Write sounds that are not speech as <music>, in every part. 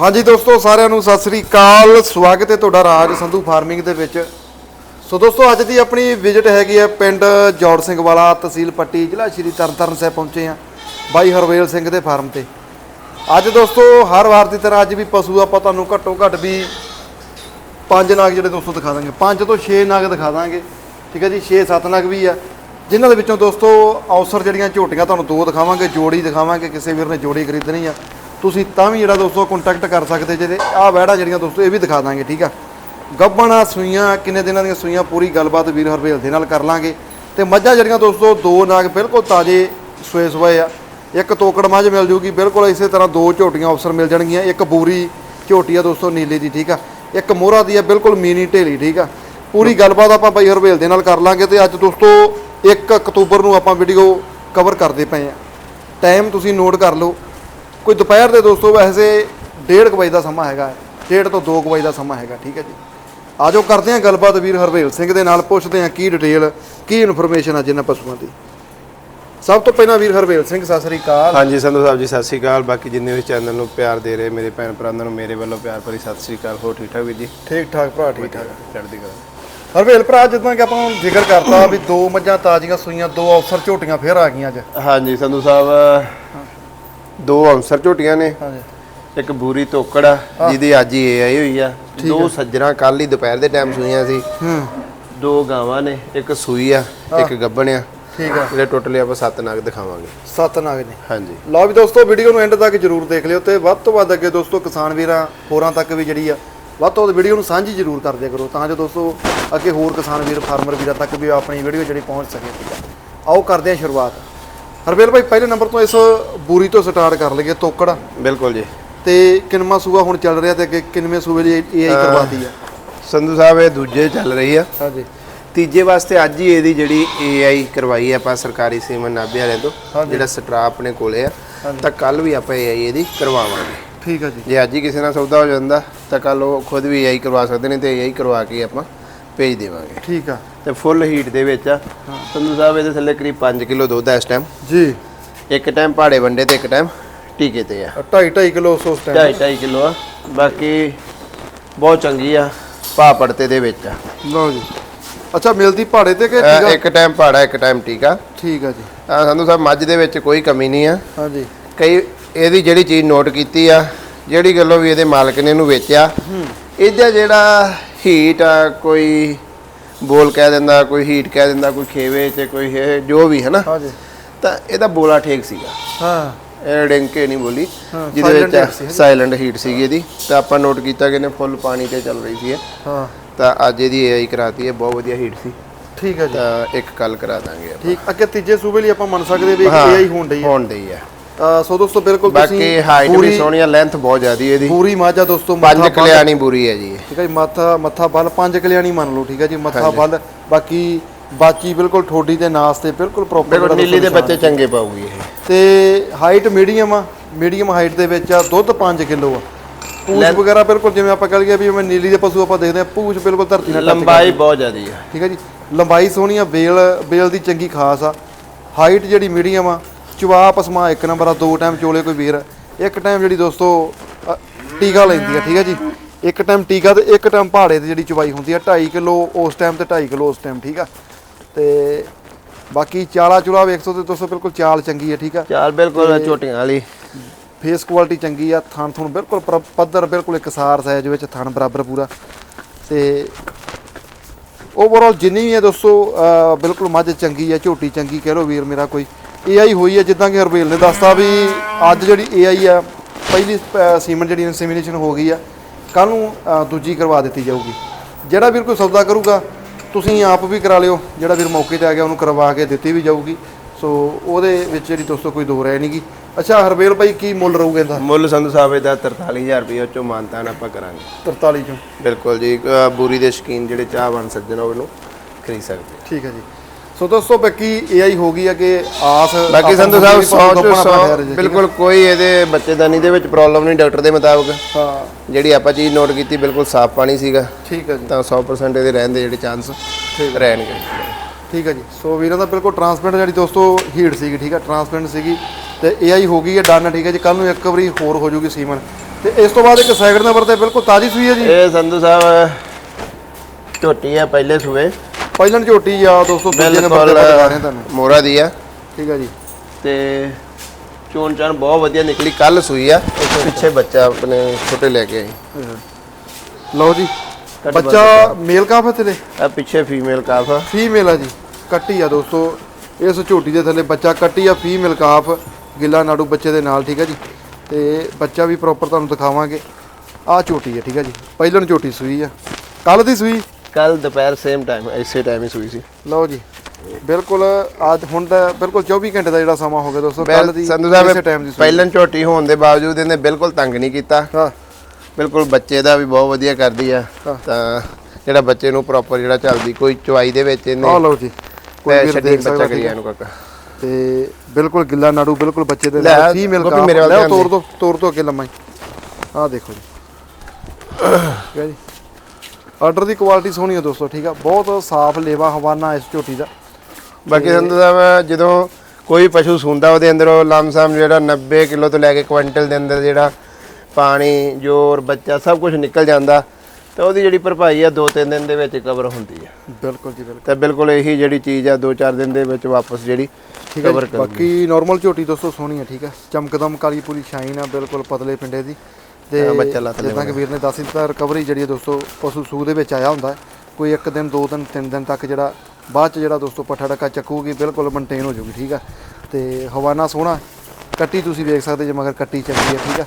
ਹਾਂਜੀ ਦੋਸਤੋ, ਸਾਰਿਆਂ ਨੂੰ ਸਤਿ ਸ੍ਰੀ ਅਕਾਲ। ਸਵਾਗਤ ਹੈ ਤੁਹਾਡਾ ਰਾਜ ਸੰਧੂ ਫਾਰਮਿੰਗ ਦੇ ਵਿੱਚ। ਸੋ ਦੋਸਤੋ, ਅੱਜ ਦੀ ਆਪਣੀ ਵਿਜ਼ਿਟ ਹੈਗੀ ਹੈ ਪਿੰਡ ਜੋੜ ਸਿੰਘ ਵਾਲਾ, ਤਹਿਸੀਲ ਪੱਟੀ, ਜ਼ਿਲ੍ਹਾ ਸ਼੍ਰੀ ਤਰਨਤਾਰਨ ਸਾਹਿਬ ਪਹੁੰਚੇ ਆ ਬਾਈ ਹਰਵੇਲ ਸਿੰਘ ਦੇ ਫਾਰਮ ਤੇ। ਅੱਜ ਦੋਸਤੋ, ਹਰ ਵਾਰ ਦੀ ਤਰ੍ਹਾਂ ਅੱਜ ਵੀ ਪਸ਼ੂ ਆਪਾਂ ਤੁਹਾਨੂੰ ਘੱਟੋ ਘੱਟ ਵੀ ਪੰਜ ਨਾਗ ਜਿਹੜੇ ਦੋਸਤੋ ਦਿਖਾ ਦਾਂਗੇ। ਪੰਜ ਤੋਂ 6 ਨਾਗ ਦਿਖਾ ਦਾਂਗੇ। ਠੀਕ ਹੈ ਜੀ 6-7 ਨਾਗ ਵੀ ਆ। ਜਿਨ੍ਹਾਂ ਦੇ ਵਿੱਚੋਂ ਦੋਸਤੋ, ਔਸਰ ਜਿਹੜੀਆਂ ਝੋਟੀਆਂ ਤੁਹਾਨੂੰ ਦੋ ਦਿਖਾਵਾਂਗੇ, ਜੋੜੀ ਦਿਖਾਵਾਂਗੇ, ਕਿਸੇ ਵੀਰ ਨੇ ਜੋੜੀ ਖਰੀਦਣੀ ਆ। ਤੁਸੀਂ ਤਾਂ ਵੀ ਜਿਹੜਾ ਦੋਸਤੋ ਕੰਟੈਕਟ ਕਰ ਸਕਦੇ ਜਿਹਦੇ ਆਹ ਵੈੜਾ ਜਿਹੜੀਆਂ ਦੋਸਤੋ ਇਹ ਵੀ ਦਿਖਾ ਦਾਂਗੇ, ਠੀਕ ਆ? ਗੱਬਣਾ ਸੂਈਆਂ, ਕਿੰਨੇ ਦਿਨਾਂ ਦੀਆਂ ਸੂਈਆਂ ਪੂਰੀ ਗੱਲਬਾਤ ਵੀਰ ਹਰਵੇਲ ਦੇ ਨਾਲ ਕਰ ਲਾਂਗੇ। ਤੇ ਮੱਝਾਂ ਜਿਹੜੀਆਂ ਦੋਸਤੋ, ਦੋ ਨਾਗ ਬਿਲਕੁਲ ਤਾਜ਼ੇ ਸੂਏ ਸੂਏ ਆ। ਇੱਕ ਤੋਕੜ ਮੱਝ ਮਿਲ ਜੂਗੀ, ਬਿਲਕੁਲ ਇਸੇ ਤਰ੍ਹਾਂ ਦੋ ਝੋਟੀਆਂ ਅਫਸਰ ਮਿਲ ਜਾਣਗੀਆਂ, ਇੱਕ ਬੂਰੀ ਝੋਟੀ ਆ ਦੋਸਤੋ ਨੀਲੇ ਦੀ, ਠੀਕ ਆ? ਇੱਕ ਮੋਹਰਾ ਦੀ ਆ, ਬਿਲਕੁਲ ਮੀਨੀ ਢੇਲੀ, ਠੀਕ ਆ? ਪੂਰੀ ਗੱਲਬਾਤ ਆਪਾਂ ਬਾਈ ਹਰਵੇਲ ਦੇ ਨਾਲ ਕਰ ਲਾਂਗੇ ਤੇ ਅੱਜ ਦੋਸਤੋ 1 ਅਕਤੂਬਰ ਨੂੰ ਆਪਾਂ ਵੀਡੀਓ ਕਵਰ ਕਰਦੇ ਪਏ ਆ। ਟਾਈਮ ਤੁਸੀਂ ਨੋਟ ਕਰ ਲਓ। ਕੋਈ ਦੁਪਹਿਰ ਦੇ ਦੋਸਤੋ ਵੈਸੇ 1:30 ਵਜੇ ਦਾ ਸਮਾਂ ਹੈਗਾ 1:30 ਤੋਂ 2 ਵਜੇ ਦਾ ਸਮਾਂ ਹੈਗਾ ਠੀਕ ਹੈ ਜੀ। ਆਜੋ ਕਰਦੇ ਹਾਂ ਗੱਲਬਾਤ ਵੀਰ ਹਰਵੇਲ ਸਿੰਘ ਦੇ ਨਾਲ ਪੁੱਛਦੇ ਹਾਂ ਕੀ ਡਿਟੇਲ ਕੀ ਇਨਫੋਰਮੇਸ਼ਨ ਆ ਜਿਨ੍ਹਾਂ ਪਸ਼ੂਆਂ ਦੀ। ਸਭ ਤੋਂ ਪਹਿਲਾਂ ਵੀਰ ਹਰਵੇਲ ਸਿੰਘ ਸਤਿ ਸ੍ਰੀ ਅਕਾਲ। ਹਾਂਜੀ ਸੰਧੂ ਸਾਹਿਬ ਜੀ ਸਤਿ ਸ਼੍ਰੀ ਅਕਾਲ। ਬਾਕੀ ਜਿੰਨੇ ਵੀ ਚੈਨਲ ਨੂੰ ਪਿਆਰ ਦੇ ਰਹੇ ਮੇਰੇ ਭੈਣ ਭਰਾਵਾਂ ਨੂੰ ਮੇਰੇ ਵੱਲੋਂ ਪਿਆਰ ਭਰੀ ਸਤਿ ਸ਼੍ਰੀ ਅਕਾਲ। ਹੋ ਠੀਕ ਠਾਕ ਵੀਰ ਜੀ? ਠੀਕ ਠਾਕ ਭਰਾ ਠੀਕ ਠਾਕ ਚੜ੍ਹਦੀ ਕਲਾ। ਹਰਵੇਲ ਭਰਾ ਜਿੱਦਾਂ ਕਿ ਆਪਾਂ ਜ਼ਿਕਰ ਕਰਤਾ ਵੀ ਦੋ ਮੱਝਾਂ ਤਾਜ਼ੀਆਂ ਸੂਈਆਂ ਦੋ ਅਫਸਰ ਝੋਟੀਆਂ ਫੇਰ ਆ ਗਈਆਂ ਅੱਜ। ਹਾਂਜੀ ਸੰਧੂ ਸਾਹਿਬ ਦੋ ਅਮਸਰ ਝੋਟੀਆਂ ਨੇ। ਹਾਂਜੀ। ਇੱਕ ਬੂਰੀ ਤੋਕੜ ਆ ਜਿਹਦੀ ਅੱਜ ਹੀ ਇਹ ਆਈ ਹੋਈ ਆ। ਦੋ ਸੱਜਣਾ ਕੱਲ ਹੀ ਦੁਪਹਿਰ ਦੇ ਟਾਈਮ ਸੂਈਆਂ ਸੀ। ਹੂੰ। ਦੋ ਗਾਵਾਂ ਨੇ ਇੱਕ ਸੂਈ ਆ ਇੱਕ ਗੱਬਣ ਆ। ਠੀਕ ਆ। ਜਿਹੜੇ ਟੋਟਲੀ ਆਪਾਂ ਸੱਤ ਨਗ ਦਿਖਾਵਾਂਗੇ। ਸੱਤ ਨਾਗ ਨੇ। ਹਾਂਜੀ। ਲਓ ਵੀ ਦੋਸਤੋ ਵੀਡੀਓ ਨੂੰ ਐਂਡ ਤੱਕ ਜਰੂਰ ਦੇਖ ਲਿਓ ਤੇ ਵੱਧ ਤੋਂ ਵੱਧ ਅੱਗੇ ਦੋਸਤੋ ਕਿਸਾਨ ਵੀਰਾਂ ਹੋਰਾਂ ਤੱਕ ਵੀ ਜਿਹੜੀ ਆ ਵੱਧ ਤੋਂ ਵੱਧ ਵੀਡੀਓ ਨੂੰ ਸਾਂਝੀ ਜਰੂਰ ਕਰ ਦਿਆ ਕਰੋ ਤਾਂ ਜੋ ਦੋਸਤੋ ਅੱਗੇ ਹੋਰ ਕਿਸਾਨ ਵੀਰ ਫਾਰਮਰ ਵੀਰਾਂ ਤੱਕ ਵੀ ਆਪਣੀ ਵੀਡੀਓ ਜਿਹੜੀ ਪਹੁੰਚ ਸਕੇ। ਠੀਕ ਆ ਆਓ ਕਰਦੇ ਹਾਂ ਸ਼ੁਰੂਆਤ। ਹਰਵੇਲ ਭਾਈ ਪਹਿਲੇ ਨੰਬਰ ਤੋਂ ਇਸ ਬੂਰੀ ਤੋਂ ਸਟਾਰਟ ਕਰ ਲਈਏ ਤੋਕੜ। ਬਿਲਕੁਲ ਜੀ। ਤੇ ਕਿੰਨਵਾਂ ਸੂਆ ਹੁਣ ਚੱਲ ਰਿਹਾ ਤੇ ਅੱਗੇ ਕਿੰਨਵੇਂ ਸੂਏ ਦੀ ਏਆਈ ਕਰਵਾਤੀ ਆ? ਸੰਧੂ ਸਾਹਿਬ ਇਹ ਦੂਜੇ ਚੱਲ ਰਹੀ ਆ। ਹਾਂਜੀ। ਤੀਜੇ ਵਾਸਤੇ ਅੱਜ ਹੀ ਇਹਦੀ ਜਿਹੜੀ AI ਕਰਵਾਈ ਆਪਾਂ ਸਰਕਾਰੀ ਸੀਮਨ ਨਾਭੇ ਵਾਲਿਆਂ ਤੋਂ। ਜਿਹੜਾ ਸਟਰਾ ਆਪਣੇ ਕੋਲੇ ਆ ਤਾਂ ਕੱਲ ਵੀ ਆਪਾਂ AI ਇਹਦੀ ਕਰਵਾਵਾਂਗੇ। ਠੀਕ ਆ ਜੀ। ਜੇ ਅੱਜ ਹੀ ਕਿਸੇ ਨਾਲ ਸੌਦਾ ਹੋ ਜਾਂਦਾ ਤਾਂ ਕੱਲ ਉਹ ਖੁਦ ਵੀ AI ਕਰਵਾ ਸਕਦੇ ਨੇ ਤੇ AI ਕਰਵਾ ਕੇ ਆਪਾਂ ਭੇਜ ਦੇਵਾਂਗੇ। ਠੀਕ ਆ। ਤੇ ਫੁੱਲ ਹੀਟ ਦੇ ਵਿੱਚ ਆ। ਸੰਧੂ ਸਾਹਿਬ ਇਹਦੇ ਥੱਲੇ ਕਰੀਬ 5 ਕਿਲੋ ਦੁੱਧ ਇਸ ਟਾਈਮ ਜੀ। ਇੱਕ ਟਾਈਮ ਪਹਾੜੇ ਵੰਡੇ ਤੇ ਇੱਕ ਟਾਈਮ ਟੀਕੇ ਤੇ ਆ। 2.5 2.5 ਕਿਲੋ ਉਸ ਟਾਈਮ 2.5 2.5 ਕਿਲੋ ਆ। ਬਾਕੀ ਬਹੁਤ ਚੰਗੀ ਆ ਭਾ ਪੜਤੇ ਦੇ ਵਿੱਚ ਆ। ਲਓ ਜੀ। ਅੱਛਾ ਮਿਲਦੀ ਪਹਾੜੇ ਤੇ ਕਿ ਆ? ਇੱਕ ਟਾਈਮ ਪਹਾੜਾ ਇੱਕ ਟਾਈਮ ਟੀਕਾ। ਠੀਕ ਆ ਜੀ। ਆ ਸੰਧੂ ਸਾਹਿਬ ਮੱਝ ਦੇ ਵਿੱਚ ਕੋਈ ਕਮੀ ਨਹੀਂ ਆ। ਹਾਂਜੀ। ਕਈ ਇਹਦੀ ਜਿਹੜੀ ਚੀਜ਼ ਨੋਟ ਕੀਤੀ ਆ ਜਿਹੜੀ ਗੱਲੋਂ ਵੀ ਇਹਦੇ ਮਾਲਕ ਨੇ ਇਹਨੂੰ ਵੇਚਿਆ। ਇਹਦਾ ਜਿਹੜਾ ਹੀਟ ਆ ਕੋਈ ਬੋਲ ਕਹਿ ਦਿੰਦਾ ਕੋਈ ਹੀਟ ਕਹਿ ਦਿੰਦਾ ਕੋਈ ਖੇਵੇ ਤੇ ਕੋਈ ਇਹ ਜੋ ਵੀ ਹੈ ਨਾ ਹਾਂਜੀ। ਤਾਂ ਇਹਦਾ ਬੋਲਾ ਠੀਕ ਸੀਗਾ। ਹਾਂ। ਇਹ ਡਿੰਕੇ ਨਹੀਂ ਬੋਲੀ। ਜਿਹਦੇ ਵਿੱਚ। ਸਾਇਲੈਂਟ ਹੀਟ ਸੀਗੀ ਇਹਦੀ। ਤਾਂ ਆਪਾਂ ਨੋਟ ਕੀਤਾ ਕਿ ਇਹਨੇ ਫੁੱਲ ਪਾਣੀ ਤੇ ਚੱਲ ਰਹੀ ਸੀ ਇਹ। ਹਾਂ। ਤਾਂ ਅੱਜ ਇਹਦੀ ਏਆਈ ਕਰਾਤੀ ਹੈ ਬਹੁਤ ਵਧੀਆ ਹੀਟ ਸੀ। ਠੀਕ ਹੈ ਜੀ। ਤਾਂ ਇੱਕ ਕੱਲ ਕਰਾ ਦਾਂਗੇ ਆਪਾਂ। ਠੀਕ ਅੱਗੇ ਤੀਜੇ ਸੂਬੇ ਲਈ ਆਪਾਂ ਮੰਨ ਸਕਦੇ ਵੀ ਏਆਈ ਹੋਣ ਡਈ ਹੈ। ਹੋਣ ਡਈ ਹੈ। ਸੋ ਦੋਸਤੋ ਬਿਲਕੁਲ ਬਾਕੀ ਹਾਈਟ ਵੀ ਸੋਹਣੀ ਆ ਲੈਂਥ ਬਹੁਤ ਜ਼ਿਆਦੀ ਇਹਦੀ। ਪੂਰੀ ਮਾਝਾ ਦੋਸਤੋ ਪੰਜ ਕਲਿਆਣੀ ਬੁਰੀ ਹੈ ਜੀ। ਠੀਕ ਹੈ ਜੀ ਮੱਥਾ ਮੱਥਾ ਬਲ ਪੰਜ ਕਲਿਆਣੀ ਮੰਨ ਲਓ ਠੀਕ ਹੈ ਜੀ ਮੱਥਾ ਬਲ। ਬਾਕੀ ਬਾਕੀ ਬਿਲਕੁਲ ਠੋਡੀ ਤੇ ਨਾਸ ਤੇ ਬਿਲਕੁਲ ਪ੍ਰੋਪਰ ਬਿਲਕੁਲ ਨੀਲੀ ਦੇ ਬੱਚੇ ਚੰਗੇ ਪਾਉਗੀ ਇਹ। ਤੇ ਹਾਈਟ ਮੀਡੀਅਮ ਆ ਮੀਡੀਅਮ ਹਾਈਟ ਦੇ ਵਿੱਚ ਆ ਦੁੱਧ 5 ਕਿਲੋ ਆ। ਪੂਛ ਵਗੈਰਾ ਬਿਲਕੁਲ ਜਿਵੇਂ ਆਪਾਂ ਕਹ ਲਈਏ ਵੀ ਜਿਵੇਂ ਨੀਲੀ ਦੇ ਪਸ਼ੂ ਆਪਾਂ ਦੇਖਦੇ ਆ ਪੂਛ ਬਿਲਕੁਲ ਧਰਤੀ ਨਾਲ ਲੰਬਾਈ ਬਹੁਤ ਜ਼ਿਆਦੀ ਹੈ ਠੀਕ ਹੈ ਜੀ ਲੰਬਾਈ ਸੋਹਣੀ ਆ ਬੇਲ ਬੇਲ ਦੀ ਚੰਗੀ ਖਾਸ ਆ। ਹਾਈਟ ਜਿਹੜੀ ਮੀਡੀਅਮ ਆ ਚਵਾ ਪਸਮਾ ਇੱਕ ਨੰਬਰ ਆ ਦੋ ਟਾਈਮ ਚੋਲੇ ਕੋਈ ਵੀਰ। ਇੱਕ ਟਾਈਮ ਜਿਹੜੀ ਦੋਸਤੋ ਅ, ਟੀਕਾ ਲੈਂਦੀ ਆ ਠੀਕ ਹੈ ਜੀ? ਇੱਕ ਟਾਈਮ ਟੀਕਾ ਤੇ ਇੱਕ ਟਾਈਮ ਪਹਾੜੇ ਤੇ ਜਿਹੜੀ ਚਵਾਈ ਹੁੰਦੀ ਆ 2.5 ਕਿਲੋ ਉਸ ਟਾਈਮ ਤੇ 2.5 ਕਿਲੋ ਉਸ ਟਾਈਮ ਠੀਕ ਆ? ਤੇ ਬਾਕੀ ਚਾਲਾ ਚੁਲਾ ਵੇਖ ਸਕਦੇ ਦੋਸਤੋ ਬਿਲਕੁਲ ਚਾਲ ਚੰਗੀ ਆ ਠੀਕ ਆ? ਚਾਲ ਬਿਲਕੁਲ ਝੋਟੀਆਂ ਵਾਲੀ। ਫੇਸ ਕੁਆਲਿਟੀ ਚੰਗੀ ਆ ਥਣ ਥੁਣ ਬਿਲਕੁਲ ਪਰ- ਪੱਧਰ ਬਿਲਕੁਲ ਇਕਸਾਰ ਸਾਈਜ਼ ਵਿੱਚ ਥਣ ਬਰਾਬਰ ਪੂਰਾ। ਤੇ ਓਵਰਆਲ ਜਿੰਨੀ ਵੀ ਹੈ ਦੋਸਤੋ ਅਹ ਬਿਲਕੁਲ ਮੱਝ ਚੰਗੀ ਆ ਝੋਟੀ ਚੰਗੀ ਕਹਿ ਲਓ ਵੀਰ ਮੇਰਾ ਕੋਈ। ਏਆਈ ਹੋਈ ਹੈ ਜਿੱਦਾਂ ਕਿ ਹਰਬੇਲ ਨੇ ਦੱਸਤਾ ਵੀ ਅੱਜ ਜਿਹੜੀ ਏਆਈ ਆ ਪਹਿਲੀ ਸੀਮਨ ਜਿਹੜੀ ਇਨਸੈਮੀਨੇਸ਼ਨ ਹੋ ਗਈ ਆ ਕੱਲ ਨੂੰ ਦੂਜੀ ਕਰਵਾ ਦਿੱਤੀ ਜਾਊਗੀ। ਜਿਹੜਾ ਵੀਰ ਕੋਈ ਸੌਦਾ ਕਰੂਗਾ ਤੁਸੀਂ ਆਪ ਵੀ ਕਰਾ ਲਿਓ ਜਿਹੜਾ ਵੀਰ ਮੌਕੇ ਤੇ ਆ ਗਿਆ ਉਹਨੂੰ ਕਰਵਾ ਕੇ ਦਿੱਤੀ ਵੀ ਜਾਊਗੀ। ਸੋ ਉਹਦੇ ਵਿੱਚ ਜਿਹੜੀ ਦੋਸਤੋ ਕੋਈ ਦੋ ਰਾਏ ਨਹੀਂਗੀ ਅੱਛਾ ਹਰਬੇਲ ਭਾਈ ਕੀ ਮੁੱਲ ਰਹੂਗਾ ਇਹਦਾ? ਮੁੱਲ ਸੰਧੂ ਸਾਹਿਬ ਇਹਦਾ 43000 ਰੁਪਏ ਚੋਂ ਮਾਨਤਾਨ ਆਪਾਂ ਕਰਾਂਗੇ। 43 ਚੋਂ? ਬਿਲਕੁਲ ਜੀ ਬੂਰੀ ਦੇ ਸ਼ਕੀਨ ਜਿਹੜੇ ਚਾਹ ਬਣ ਸੱਜਣ ਉਹ ਇਹਨੂੰ ਖਰੀਦ ਸਕਦੇ ਠੀਕ ਹੈ ਜੀ। ਸੋ ਦੋਸਤੋ ਬਾਕੀ ਏਆਈ ਹੋ ਗਈ ਹੈ ਕਿ ਆਸ ਬਾਕੀ ਸੰਧੂ ਸਾਹਿਬ ਵੀ 100 ਪਸ਼ੂ ਚੋਂ ਗੱਭਣ ਆਪਣਾ ਠਹਿਰ ਜੇ, 100 ਠੀਕ ਹੈ? ਬਿਲਕੁਲ ਕੋਈ ਇਹਦੇ ਬੱਚੇਦਾਨੀ ਦੇ ਵਿੱਚ ਪ੍ਰੋਬਲਮ ਨਹੀਂ ਡਾਕਟਰ ਦੇ ਮੁਤਾਬਕ। ਹਾਂ। ਜਿਹੜੀ ਆਪਾਂ ਚੀਜ਼ ਨੋਟ ਕੀਤੀ ਬਿਲਕੁਲ ਸਾਫ਼ ਪਾਣੀ ਸੀਗਾ। ਠੀਕ ਹੈ ਜੀ। ਤਾਂ 100% ਇਹਦੇ ਰਹਿਣ ਦੇ ਜਿਹੜੇ ਚਾਂਸ ਰਹਿਣਗੇ। ਠੀਕ ਹੈ ਜੀ। ਸੋ ਵੀਰਾਂ ਦਾ ਬਿਲਕੁਲ ਟਰਾਂਸਪੇਰੈਂਟ ਜਿਹੜੀ ਦੋਸਤੋ ਹੀਟ ਸੀਗੀ ਠੀਕ ਹੈ ਟਰਾਂਸਪੇਰੈਂਟ ਸੀਗੀ। ਤੇ ਏਆਈ ਹੋ ਗਈ ਹੈ ਡਨ ਠੀਕ ਹੈ ਜੀ। ਕੱਲ ਨੂੰ ਇੱਕ ਵਾਰੀ ਹੋਰ ਹੋ ਜੂਗੀ ਸੀਮਨ। ਤੇ ਇਸ ਤੋਂ ਬਾਅਦ ਇੱਕ ਸੈਕਿੰਡ ਨੰਬਰ ਤੇ ਬਿਲਕੁਲ ਤਾਜੀ ਸੂਈ ਹੈ ਜੀ। ਇਹ ਸੰਧੂ ਸਾਹਿਬ ਝੋਟੀ ਆ ਪਹਿਲੇ ਸੂਏ। ਪਹਿਲਣ ਝੋਟੀ ਆ ਦੋਸਤੋ ਦੂਜੇ ਨੰਬਰ ਤੇ ਦਿਖਾ ਰਹੇ ਤੁਹਾਨੂੰ। ਮੋਰਾ ਦੀ ਆ। ਠੀਕ ਹੈ ਜੀ। ਤੇ ਚੋਣ ਚਾਣ ਬਹੁਤ ਵਧੀਆ ਨਿਕਲੀ ਕੱਲ ਸੂਈ ਆ। ਪਿੱਛੇ ਬੱਚਾ ਆਪਣੇ ਛੋਟੇ ਲੈ ਕੇ ਆਈ। ਲਓ ਜੀ ਬੱਚਾ ਮੇਲ ਕਾਫ ਤੇਰੇ? ਆ ਪਿੱਛੇ ਫੀਮੇਲ ਕਾਫ ਆ। ਫੀਮੇਲ ਆ ਜੀ ਕੱਟੀ ਆ ਦੋਸਤੋ ਇਸ ਝੋਟੀ ਦੇ ਥੱਲੇ ਬੱਚਾ ਕੱਟੀ ਆ ਫੀਮੇਲ ਕਾਫ ਗਿੱਲਾ ਨਾੜੂ ਬੱਚੇ ਦੇ ਨਾਲ ਠੀਕ ਹੈ ਜੀ। ਤੇ ਬੱਚਾ ਵੀ ਪ੍ਰੋਪਰ ਤੁਹਾਨੂੰ ਦਿਖਾਵਾਂਗੇ। ਆ ਝੋਟੀ ਹੈ ਠੀਕ ਹੈ ਜੀ। ਪਹਿਲਣ ਝੋਟੀ ਸੂਈ ਆ। ਕੱਲ ਦੀ ਸੂਈ। ਕੱਲ ਦੁਪਹਿਰ ਸੇਮ ਟਾਈਮ ਇਸੇ ਟਾਈਮ ਹੀ ਸੂਈ ਸੀ। ਲਓ ਜੀ ਬਿਲਕੁਲ ਅੱਜ ਹੁਣ ਤਾਂ ਬਿਲਕੁਲ 24 ਘੰਟੇ ਦਾ ਜਿਹੜਾ ਸਮਾਂ ਹੋ ਗਿਆ ਦੋਸਤੋ ਕੱਲ ਦੀ ਸੰਧੂ ਸਾਹਿਬ ਟਾਈਮ ਦੀ ਪਹਿਲਾਂ ਝੋਟੀ ਹੋਣ ਦੇ ਬਾਵਜੂਦ ਇਹਨੇ ਬਿਲਕੁਲ ਤੰਗ ਨਹੀਂ ਕੀਤਾ। ਹਾਂ। ਬਿਲਕੁਲ ਬੱਚੇ ਦਾ ਵੀ ਬਹੁਤ ਵਧੀਆ ਕਰਦੀ ਆ। ਤਾਂ ਜਿਹੜਾ ਬੱਚੇ ਨੂੰ ਪ੍ਰੋਪਰ ਜਿਹੜਾ ਚੱਲਦੀ ਕੋਈ ਚੁਆਈ ਦੇ ਵਿੱਚ ਆ ਇਹਨੇ ਲਓ ਜੀ ਕੋਈ ਵੀਰ ਦੇਖ ਸਕਦਾ ਕਰੀ ਠੀਕ ਹੈ। ਇਹਨੂੰ ਕਾਕਾ ਤੇ ਬਿਲਕੁਲ ਗਿੱਲਾ ਨਾੜੂ ਬਿਲਕੁਲ ਬੱਚੇ ਦੇ ਨਾਲ ਫੀਮੇਲ ਵੱਲ ਲੈ ਤੋੜ ਦੇ। ਦੋ ਤੋੜ ਦੋ ਅੱਗੇ ਲੰਮਾ ਆ ਦੇਖੋ ਜੀ। <coughs> ਠੀਕ ਹੈ ਜੀ। ਆਰਡਰ ਦੀ ਕੁਆਲਿਟੀ ਸੋਹਣੀ ਹੈ ਦੋਸਤੋ ਠੀਕ ਆ? ਬਹੁਤ ਸਾਫ਼ ਲੇਵਾ ਹਵਾਨਾ ਇਸ ਝੋਟੀ ਦਾ। ਬਾਕੀ ਸੰਧੂ ਸਾਹਿਬ ਜਦੋਂ ਕੋਈ ਪਸ਼ੂ ਸੁੰਦਾ ਉਹਦੇ ਅੰਦਰੋਂ ਲਮਸਮ ਜਿਹੜਾ 90 ਕਿਲੋ ਤੋਂ ਲੈ ਕੇ ਕੁਇੰਟਲ ਦੇ ਅੰਦਰ ਜਿਹੜਾ ਪਾਣੀ ਜੋਰ ਬੱਚਾ ਸਭ ਕੁਝ ਨਿਕਲ ਜਾਂਦਾ ਤਾਂ ਉਹਦੀ ਜਿਹੜੀ ਭਰਪਾਈ ਆ 2-3 ਦਿਨ ਦੇ ਵਿੱਚ ਕਵਰ ਹੁੰਦੀ ਆ। ਬਿਲਕੁਲ ਜੀ ਬਿਲਕੁਲ। ਤਾਂ ਬਿਲਕੁਲ ਇਹੀ ਜਿਹੜੀ ਚੀਜ਼ ਆ 2-4 ਦਿਨ ਦੇ ਵਿੱਚ ਵਾਪਸ ਜਿਹੜੀ ਠੀਕ ਹੈ ਬਾਕੀ ਨਾਰਮਲ ਝੋਟੀ ਦੋਸਤੋ ਸੋਹਣੀ ਹੈ ਠੀਕ ਹੈ ਚਮਕਦਮ ਕਾਲੀ ਪੂਰੀ ਸ਼ਾਈਨ ਆ ਬਿਲਕੁਲ ਪਤਲੇ ਪਿੰਡੇ ਦੀ। ਤੇ ਹਾਂ, ਬੱਚਾ ਲੱਤ ਜਿੱਦਾਂ ਕਿ ਵੀਰ ਨੇ ਦੱਸ ਦਿੱਤਾ ਰਿਕਵਰੀ ਜਿਹੜੀ ਹੈ ਦੋਸਤੋ ਪਸ਼ੂ ਸੂ ਦੇ ਵਿੱਚ ਆਇਆ ਹੁੰਦਾ। ਕੋਈ ਇੱਕ ਦਿਨ ਦੋ ਦਿਨ ਤਿੰਨ ਦਿਨ ਤੱਕ ਜਿਹੜਾ ਬਾਅਦ ਚ ਜਿਹੜਾ ਦੋਸਤੋ ਪੱਠਾ ਡੱਕਾ ਚੱਕੂਗੀ ਬਿਲਕੁਲ ਮੇਨਟੇਨ ਹੋ ਜਾਊਗੀ ਠੀਕ ਆ? ਤੇ ਹਵਾਨਾ ਸੋਹਣਾ ਕੱਟੀ ਤੁਸੀਂ ਵੇਖ ਸਕਦੇ ਜੇ ਮਗਰ ਕੱਟੀ ਚੰਗੀ ਹੈ ਠੀਕ ਆ?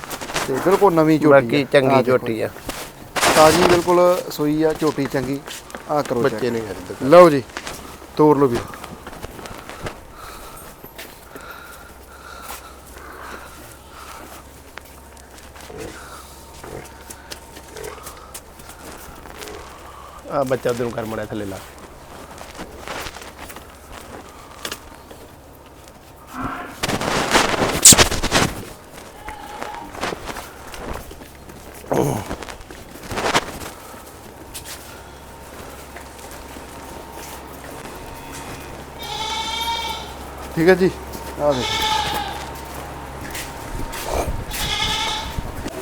ਤੇ ਬਿਲਕੁਲ ਨਵੀਂ ਝੋਟੀ ਬਾਕੀ ਚੰਗੀ। ਝੋਟੀ ਆ। ਤਾਜ਼ੀ ਬਿਲਕੁਲ ਸੋਈ ਆ ਝੋਟੀ ਚੰਗੀ। ਆ ਕਰੋ। ਬੱਚੇ ਨਹੀਂ ਕਰਦੇ ਲਓ ਜੀ ਤੋੜ ਲਓ ਵੀਰ। ਆ ਬੱਚਾ ਉਧਰੋਂ ਕਰ ਮੜਿਆ ਥੱਲੇ ਲਾ ਠੀਕ ਹੈ ਜੀ ਆ ਦੇਖੋ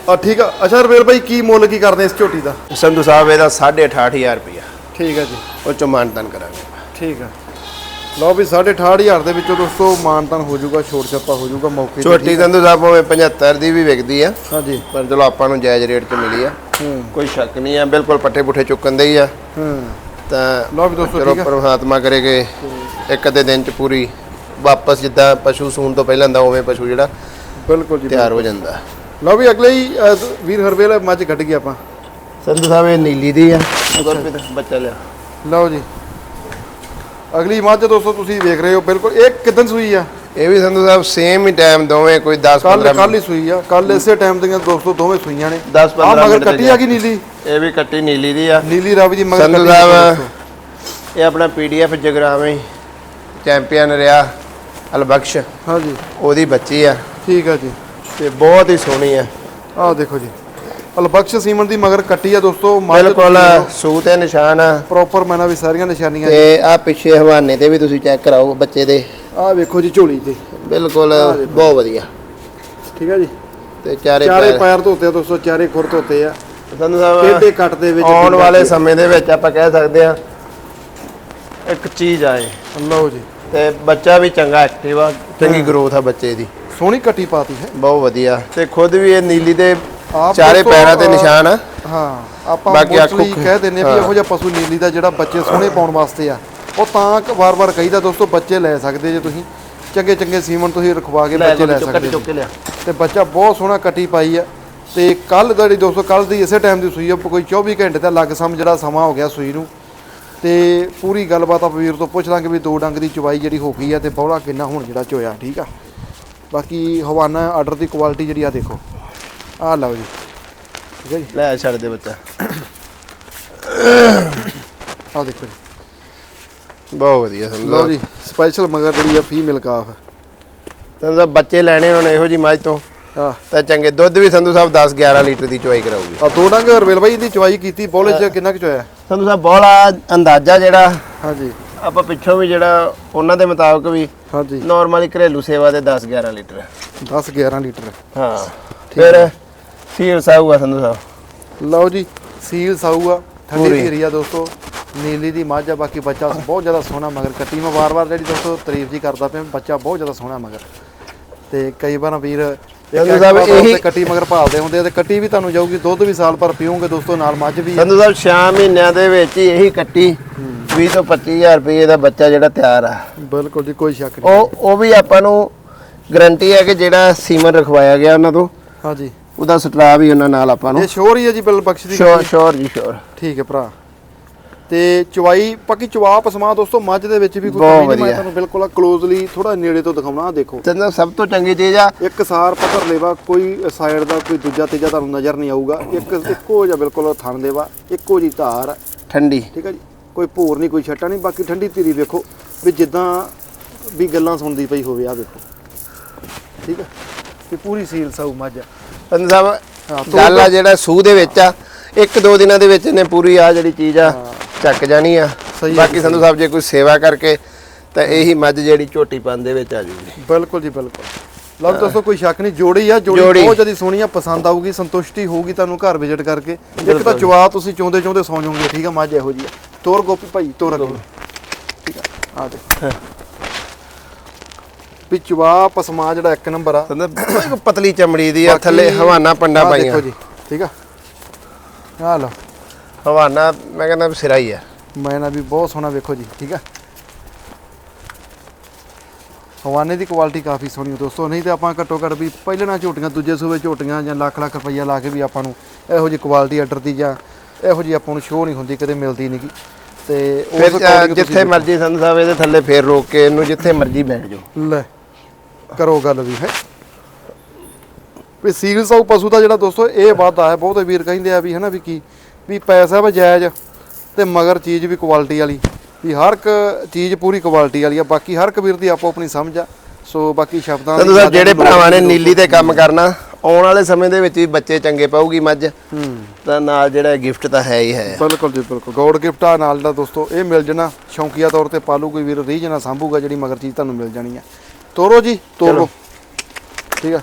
ਆ ਠੀਕ ਆ। ਅੱਛਾ ਰਵੇਲ ਭਾਈ ਕੀ ਮੁੱਲ ਕੀ ਕਰਦੇ ਇਸ ਝੋਟੀ ਦਾ? ਸੰਧੂ ਸਾਹਿਬ ਇਹਦਾ 68500 ਰੁਪਇਆ ਠੀਕ ਹੈ ਜੀ। ਉਹ ਚੋਂ ਮਾਨਤਨ ਕਰਾਂਗੇ। ਠੀਕ ਆ। ਲਓ ਵੀ 68500 ਦੇ ਵਿੱਚੋਂ ਦੋਸਤੋ ਮਾਨਤਨ ਹੋ ਜਾਊਗਾ ਛੋਟ ਛੱਪਾ ਹੋ ਜਾਊਗਾ ਮੌਕੇ ਤੇ, ਆ? ਸੰਧੂ ਸਾਹਿਬ ਭਾਵੇਂ 75 ਦੀ ਵੀ ਵਿਕਦੀ ਆ ਹਾਂਜੀ। ਪਰ ਚਲੋ ਆਪਾਂ ਨੂੰ ਜਾਇਜ਼ ਰੇਟ 'ਚ ਮਿਲੀ ਆ। ਹੂੰ। ਕੋਈ ਸ਼ੱਕ ਨਹੀਂ ਆ ਬਿਲਕੁਲ ਪੱਠੇ ਪੁੱਠੇ ਚੁੱਕਣ ਦੇ ਹੀ ਆ। ਹੂੰ। ਤਾਂ ਲਓ ਵੀ ਦੋਸਤੋ ਚਲੋ ਠੀਕ ਆ। ਪਰਮਾਤਮਾ ਕਰੇ ਕਿ ਇੱਕ ਅੱਧੇ ਦਿਨ 'ਚ ਪੂਰੀ ਵਾਪਸ ਜਿੱਦਾਂ ਪਸ਼ੂ ਸੂਣ ਤੋਂ ਪਹਿਲਾਂ ਦਾ ਉਵੇਂ ਪਸ਼ੂ ਜਿਹੜਾ ਬਿਲਕੁਲ ਜੀ ਤਿਆਰ ਹੋ ਜਾਂਦਾ। ਲਓ ਵੀ ਅਗਲੇ ਹੀ ਅ, ਵੀਰ ਹਰਵੇਲ ਮੱਝ ਕੱਢ ਗਿਆ ਆਪਾਂ। ਸੰਧੂ ਸਾਹਿਬ ਇਹ ਨੀਲੀ ਦੀ ਆ। ਗੁਰਪ੍ਰੀਤ ਬੱਚਾ ਲਿਆ। ਲਓ ਜੀ। ਅਗਲੀ ਮੱਝ ਦੋਸਤੋ ਤੁਸੀਂ ਵੇਖ ਰਹੇ ਹੋ ਬਿਲਕੁਲ ਇਹ ਕਿਦਨ ਸੂਈ ਆ? ਇਹ ਵੀ ਸੰਧੂ ਸਾਹਿਬ ਸੇਮ ਹੀ ਟਾਈਮ ਦੋਵੇਂ ਕੋਈ 10 ਕੱਲ 15 ਕੱਲ ਹੀ ਸੂਈ ਆ। ਕੱਲ ਇਸੇ ਟਾਈਮ ਦੀਆਂ ਦੋਸਤੋ ਦੋਵੇਂ ਸੂਈਆਂ ਨੇ। 10 ਆ 15 ਮਗਰ ਮਿੰਟ ਕੱਟੀ ਆ ਗਈ ਨੀਲੀ? ਇਹ ਵੀ ਕੱਟੀ ਨੀਲੀ ਦੀ ਆ। ਨੀਲੀ ਰਾਵੀ ਦੀ ਮਗਰ ਸੰਧੂ ਕੱਟੀ ਆ ਸਾਹਿਬ ਦੋਸਤੋ। ਇਹ ਆਪਣਾ ਪੀਡੀਐਫ ਜਗਰਾਵੇਂ ਚੈਂਪੀਅਨ ਰਿਹਾ ਅਲਬਖਸ਼। ਹਾਂਜੀ। ਉਹਦੀ ਬੱਚੀ ਆ। ਠੀਕ ਆ ਜੀ। ਤੇ ਬਹੁਤ ਹੀ ਸੋਹਣੀ ਆ ਆਹ ਦੇਖੋ ਜੀ। ਅਲਬਖਸ਼ ਸੀਮਨ ਦੀ ਮਗਰ ਕੱਟੀ ਆ ਦੋਸਤੋ ਬਿਲਕੁਲ ਸੂ ਤੇ ਨਿਸ਼ਾਨ ਆ। ਪ੍ਰੋਪਰ ਮੈਨਾਂ ਵੀ ਸਾਰੀਆਂ ਨਿਸ਼ਾਨੀਆਂ ਤੇ ਆ ਪਿੱਛੇ ਹਵਾਨੇ ਤੇ ਵੀ ਤੁਸੀਂ ਚੈੱਕ ਕਰਾਓ ਬੱਚੇ ਦੇ। ਆਹ ਵੇਖੋ ਜੀ ਝੋਲੀ ਤੇ। ਬਿਲਕੁਲ ਬਹੁਤ ਵਧੀਆ। ਠੀਕ ਆ ਜੀ। ਤੇ ਚਾਰੇ ਚਾਰੇ ਪੈਰ। ਧੋਤੇ ਆ ਦੋਸਤੋ ਚਾਰੇ ਖੁਰ ਧੋਤੇ ਆ। ਸੰਧੂ ਸਾਹਿਬ ਕੱਟ ਦੇ ਵਿੱਚ ਆਉਣ ਵਾਲੇ। ਸਮੇਂ ਦੇ ਵਿੱਚ ਆਪਾਂ ਕਹਿ ਸਕਦੇ ਆ ਇੱਕ ਚੀਜ਼ ਆਏ। ਲਓ ਜੀ। ਤੇ ਬੱਚਾ ਵੀ ਚੰਗਾ ਐਕਟਿਵ ਆ। ਚੰਗੀ ਗਰੋਥ ਆ ਬੱਚੇ ਦੀ। ਸੋਹਣੀ ਕੱਟੀ ਪਾਤੀ ਹੈ। ਬਹੁਤ ਵਧੀਆ। ਤੇ ਖੁਦ ਵੀ ਇਹ ਨੀਲੀ ਦੇ ਆਪ ਚਾਰੇ ਪੈਰਾਂ ਤੇ ਨਿਸ਼ਾਨ ਆ। ਹਾਂ ਆਪਾਂ ਬਾਕੀ ਮੋਸਟਲੀ ਆਖੋ- ਕਹਿ ਦਿੰਨੇ ਵੀ। ਇਹੋ ਜਿਹਾ ਪਸ਼ੂ ਨੀਲੀ ਦਾ ਜਿਹੜਾ ਬੱਚੇ ਸੋਹਣੇ ਪਾਉਣ ਵਾਸਤੇ ਆ ਉਹ ਤਾਂ ਵਾਰ-ਵਾਰ ਕਹੀਦਾ ਦੋਸਤੋ ਬੱਚੇ ਲੈ ਸਕਦੇ ਜੇ ਤੁਸੀਂ। ਚੰਗੇ ਚੰਗੇ ਸੀਮਨ ਤੁਸੀਂ ਰਖਵਾ ਕੇ ਬੱਚੇ ਲੈ ਸਕਦੇ ਚੁੱਕ ਕੇ ਲਿਆ। ਤੇ ਬੱਚਾ ਬਹੁਤ ਸੋਹਣਾ ਕੱਟੀ ਪਾਈ ਆ। ਤੇ ਕੱਲ ਜਿਹੜੀ ਦੋਸਤੋ ਕੱਲ ਦੀ ਇਸੇ ਟਾਈਮ ਦੀ ਸੂਈ ਆ ਕੋਈ 24 ਘੰਟੇ ਦਾ ਲੱਗ ਸਮ ਜਿਹੜਾ ਸਮਾਂ ਹੋ ਗਿਆ ਸੂਈ ਨੂੰ। ਤੇ ਪੂਰੀ ਗੱਲਬਾਤ ਆ ਵੀਰ ਤੋਂ ਪੁੱਛ ਲਾਂਗੇ ਵੀ ਦੋ ਡੰਗ ਦੀ ਚਵਾਈ ਜਿਹੜੀ ਹੋ ਗਈ ਆ ਤੇ ਬੌਲਾ ਕਿੰਨਾ ਹੁਣ ਜਿਹੜਾ ਚੋਇਆ ਠੀਕ ਆ? ਬਾਕੀ ਹਵਾਨਾ ਆਰਡਰ ਦੀ ਕੁਆਲਿਟੀ ਜਿਹੜੀ ਆ ਦੇਖੋ। ਆ ਲਓ ਜੀ। ਠੀਕ ਹੈ ਜੀ। ਲੈ ਛੱਡ ਦੇ ਬੱਚਾ। ਆ ਦੇਖੋ ਜੀ। ਬਹੁਤ ਵਧੀਆ ਸਮਝੋ। ਲਓ ਜੀ ਸਪੈਸ਼ਲ ਮਗਰ ਜਿਹੜੀ ਆ ਫੀਮੇਲ ਕਾਫ ਸੰਧੂ ਸਾਹਿਬ ਬੱਚੇ ਲੈਣੇ ਹੁਣ ਇਹੋ ਜੀ ਮੱਝ ਤੋਂ। ਆ ਤਾਂ ਚੰਗੇ ਦੁੱਧ ਵੀ ਸੰਧੂ ਸਾਹਿਬ 10 11 ਲੀਟਰ ਦੀ ਚੁਆਈ ਕਰਾਊਗੀ। ਆ ਦੋ ਡੰਗ ਹਰਵੇਲ ਬਾਈ ਦੀ ਚਵਾਈ ਕੀਤੀ ਬੋਲੇ ਚ ਕਿੰਨਾ ਕੁ ਚੋਇਆ? ਸੰਧੂ ਸਾਹਿਬ ਬੋਲਾ ਅੰਦਾਜ਼ਾ ਜਿਹੜਾ ਹਾਂਜੀ। ਆਪਾਂ ਪਿੱਛੋਂ ਵੀ ਜਿਹੜਾ ਉਹਨਾਂ ਦੇ ਮੁਤਾਬਕ ਵੀ ਹਾਂਜੀ। ਨਾਰਮਲੀ ਘਰੇਲੂ ਸੇਵਾ ਦੇ 10 11 ਲੀਟਰ। 10 11 ਲੀਟਰ। ਹਾਂ। ਫਿਰ ਸੀਲ ਸਾਊ ਆ ਸੰਧੂ ਸਾਹਿਬ। ਲਓ ਜੀ ਸੀਲ ਸਾਊ ਆ ਠੰਡੀ ਪੂਰੀ। ਧੀਰੀ ਆ ਦੋਸਤੋ। ਨੀਲੀ ਦੀ ਮੱਝ ਬਾਕੀ ਬੱਚਾ ਬਹੁਤ ਜ਼ਿਆਦਾ ਸੋਹਣਾ ਮਗਰ। ਕੱਟੀ ਮੈਂ ਵਾਰ-ਵਾਰ ਜਿਹੜੀ ਦੋਸਤੋ ਤਾਰੀਫ ਜੀ ਕਰਦਾ ਪਿਆ ਬੱਚਾ ਬਹੁਤ ਜ਼ਿਆਦਾ ਸੋਹਣਾ ਮਗਰ। ਤੇ ਕਈ ਵਾਰ ਵੀਰ ਸੰਧੂ ਸਾਹਿਬ ਇਹੀ- ਕੱਟੀ ਮਗਰ ਭਾਲਦੇ ਹੁੰਦੇ ਆ ਤੇ ਕੱਟੀ ਵੀ ਤੁਹਾਨੂੰ ਜਾਊਗੀ ਦੁੱਧ ਵੀ ਸਾਲ ਭਰ ਪੀਓਗੇ ਦੋਸਤੋ ਨਾਲ ਮੱਝ ਵੀ। ਸੰਧੂ ਸਾਹਿਬ 6 ਮਹੀਨਿਆਂ ਦੇ ਵਿੱਚ ਹੀ ਇਹੀ ਕੱਟੀ 20 ਤੋਂ 25000 ਰੁਪਏ ਦਾ ਬੱਚਾ ਜਿਹੜਾ ਤਿਆਰ ਆ। ਬਿਲਕੁਲ ਜੀ ਕੋਈ ਸ਼ੱਕ ਨਹੀਂ। ਉਹ ਉਹ ਵੀ ਆਪਾਂ ਨੂੰ ਗਰੰਟੀ ਹੈ ਕਿ ਜਿਹੜਾ ਸੀਮਨ ਰਖਵਾਇਆ ਗਿਆ ਉਹਨਾਂ ਤੋਂ। ਹਾਂਜੀ। ਉਹਦਾ ਸਟਰਾ ਵੀ ਉਹਨਾਂ ਨਾਲ ਆਪਾਂ ਨੂੰ। ਇਹ ਸ਼ੋਰ ਹੀ ਹੈ ਜੀ ਬਿਲ ਬਖਸ਼ ਦੀ ਸ਼ੋਰ ਸ਼ੋਰ ਜੀ ਸ਼ੋਰ। ਠੀਕ ਹੈ ਭਰਾ। ਤੇ ਚਵਾਈ ਪੱਕੀ ਚਵਾ ਪਸਮਾ ਦੋਸਤੋ ਮੱਝ ਦੇ ਵਿੱਚ ਵੀ ਕੋਈ ਕਮੀ ਨਹੀਂ ਮੈਂ। ਤੁਹਾਨੂੰ ਬਿਲਕੁਲ ਕਲੋਜ਼ਲੀ ਥੋੜਾ ਨੇੜੇ ਤੋਂ ਦਿਖਾਉਣਾ ਆਹ ਦੇਖੋ। ਸੰਧੂ ਸਭ ਤੋਂ ਚੰਗੀ ਚੀਜ਼ ਆ। ਇੱਕ ਸਾਰ ਪੱਧਰ ਲੇਵਾ ਕੋਈ ਸਾਈਡ ਦਾ ਕੋਈ ਦੂਜਾ ਤੀਜਾ ਤੁਹਾਨੂੰ ਨਜ਼ਰ ਨਹੀਂ ਆਊਗਾ। ਇੱਕ ਇੱਕੋ ਜਿਹਾ ਬਿਲਕੁਲ ਥਣ ਦੇਵਾ ਇੱਕੋ ਜੀ ਧਾਰ। ਠੰਡੀ। ਠੀਕ ਹੈ ਜੀ? ਕੋਈ ਭੂਰ ਨਹੀਂ ਕੋਈ ਛੱਟਾ ਨਹੀਂ ਬਾਕੀ ਠੰਡੀ ਧੀਰੀ ਵੇਖੋ ਵੀ ਜਿੱਦਾਂ ਵੀ ਗੱਲਾਂ ਸੁਣਦੀ ਪਈ ਹੋਵੇ ਆ ਵੇਖੋ ਠੀਕ ਹੈ ਤੇ ਪੂਰੀ ਸੀਲ ਸਾਊ ਮੱਝ। ਆ। ਸੰਧੂ ਸਾਹਿਬ ਗੱਲ ਆ ਜਿਹੜਾ ਸੂਹ ਦੇ ਵਿੱਚ ਆ ਇੱਕ ਦੋ ਦਿਨਾਂ ਦੇ ਵਿੱਚ ਇਹਨੇ ਪੂਰੀ ਆ ਜਿਹੜੀ ਚੀਜ਼ ਆ ਚੱਕ ਜਾਣੀ ਆ। ਸਹੀ ਬਾਕੀ ਸੰਧੂ ਸਾਹਿਬ ਜੇ ਕੋਈ ਸੇਵਾ ਕਰਕੇ ਤਾਂ ਇਹੀ ਮੱਝ ਜਿਹੜੀ ਝੋਟੀ ਪੰਨ ਦੇ ਵਿੱਚ ਆ ਜੂਗੀ। ਬਿਲਕੁਲ ਜੀ ਬਿਲਕੁਲ। ਲਓ ਦੋਸਤੋ ਕੋਈ ਸ਼ੱਕ ਨਹੀਂ ਜੋੜੀ ਆ ਜੋੜੀ। ਬਹੁਤ ਜ਼ਿਆਦਾ ਸੋਹਣੀ ਆ ਪਸੰਦ ਆਊਗੀ ਸੰਤੁਸ਼ਟੀ ਹੋਊਗੀ ਤੁਹਾਨੂੰ ਘਰ ਵਿਜ਼ਿਟ ਕਰਕੇ। ਇੱਕ ਤਾਂ ਚਵਾ ਤੁਸੀਂ ਚਾਹੁੰਦੇ ਚਾਹੁੰਦੇ ਸੌ ਜਾਓਗੇ ਠੀਕ ਆ ਮੱਝ ਇਹੋ ਜੀ ਤੋਰ ਗੋਪੀ ਭਾਈ ਤੋਰ ਅੱਗੇ। ਠੀਕ ਆ ਆ ਦੇ ਵੀ ਚਵਾ ਪਸਮਾ ਜਿਹੜਾ ਇੱਕ ਨੰਬਰ ਆ। ਪਤਲੀ ਚਮੜੀ ਦੀ ਆ ਥੱਲੇ ਹਵਾਨਾ ਪੰਡਾ ਪਾਈਆਂ। ਦੇਖੋ ਜੀ ਠੀਕ ਆ। ਆ ਲਓ। ਹਵਾਨਾ ਮੈਂ ਕਹਿੰਦਾ ਸਿਰਾ ਹੀ ਆ। ਮੈਂ ਨਾ ਵੀ ਬਹੁਤ ਸੋਹਣਾ ਵੇਖੋ ਜੀ ਠੀਕ ਆ? ਹਵਾਨੇ ਦੀ ਕੁਆਲਿਟੀ ਕਾਫੀ ਸੋਹਣੀ ਹੈ ਦੋਸਤੋ ਨਹੀਂ ਤੇ ਆਪਾਂ ਘੱਟੋ ਘੱਟ ਵੀ ਪਹਿਲਣਾ ਝੋਟੀਆਂ ਦੂਜੇ ਸੂਬੇ ਝੋਟੀਆਂ ਜਾਂ ਲੱਖ ਲੱਖ ਰੁਪਈਆ ਲਾ ਕੇ ਵੀ ਆਪਾਂ ਨੂੰ ਇਹੋ ਜਿਹੀ ਕੁਆਲਿਟੀ ਆਰਡਰ ਦੀ ਜਾਂ ਇਹੋ ਜਿਹੀ ਆਪਾਂ ਨੂੰ ਸ਼ੋਅ ਨਹੀਂ ਹੁੰਦੀ ਕਦੇ ਮਿਲਦੀ ਨਹੀਂਗੀ ਤੇ ਫਿਰ according ਤੁਸੀਂ ਜਿੱਥੇ ਮਰਜ਼ੀ ਸੰਧੂ ਸਾਹਿਬ ਇਹਦੇ ਥੱਲੇ ਫੇਰ ਰੋਕ ਕੇ ਇਹਨੂੰ ਜਿੱਥੇ ਮਰਜ਼ੀ ਬੈਠ ਜਾਓ। ਲੈ ਕਰੋ ਗੱਲ ਵੀ ਹੈ? ਵੀ ਸੀਰੀਅਸ ਆਉ ਪਸ਼ੂ ਦਾ ਜਿਹੜਾ ਦੋਸਤੋ ਇਹ ਵਾਧਾ ਹੈ ਬਹੁਤੇ ਵੀਰ ਕਹਿੰਦੇ ਆ ਵੀ ਹਨਾ ਵੀ ਕੀ ਵੀ ਪੈਸਾ ਵਾ ਜਾਇਜ਼ ਤੇ ਮਗਰ ਚੀਜ਼ ਵੀ ਕੁਆਲਿਟੀ ਵਾਲੀ ਵੀ ਹਰ ਇੱਕ ਚੀਜ਼ ਪੂਰੀ ਕੁਆਲਿਟੀ ਵਾਲੀ ਆ ਬਾਕੀ ਹਰ ਇੱਕ ਵੀਰ ਦੀ ਆਪੋ ਆਪਣੀ ਸਮਝ ਆ ਸੋ ਬਾਕੀ ਸ਼ਬਦਾਂ ਦੀ ਜਿਹੜੇ ਭਰਾਵਾਂ ਨੇ ਨੀਲੀ ਤੇ ਕੰਮ ਕਰਨਾ ਆਉਣ ਵਾਲੇ ਸਮੇਂ ਦੇ ਵਿੱਚ ਵੀ ਬੱਚੇ ਚੰਗੇ ਪਾਊਗੀ ਮੱਝ। ਹੂੰ। ਤਾਂ ਨਾਲ ਜਿਹੜਾ ਗਿਫਟ ਤਾਂ ਹੈ ਹੀ ਹੈ। ਬਿਲਕੁਲ ਜੀ ਬਿਲਕੁਲ। ਗੋਡ ਗਿਫਟ ਆ ਨਾਲ ਦਾ ਦੋਸਤੋ ਇਹ ਮਿਲ ਜਣਾ ਸ਼ੌਂਕੀਆ ਤੌਰ ਤੇ ਪਾਲੂ ਕੋਈ ਵੀਰ ਰੀਝ ਨਾ ਸੰਭੂਗਾ ਜਿਹੜੀ ਮਗਰ ਚੀਜ਼ ਤੁਹਾਨੂੰ ਮਿਲ ਜਾਣੀ ਆ। ਤੋਰੋ ਜੀ ਤੋਰੋ। ਠੀਕ ਆ।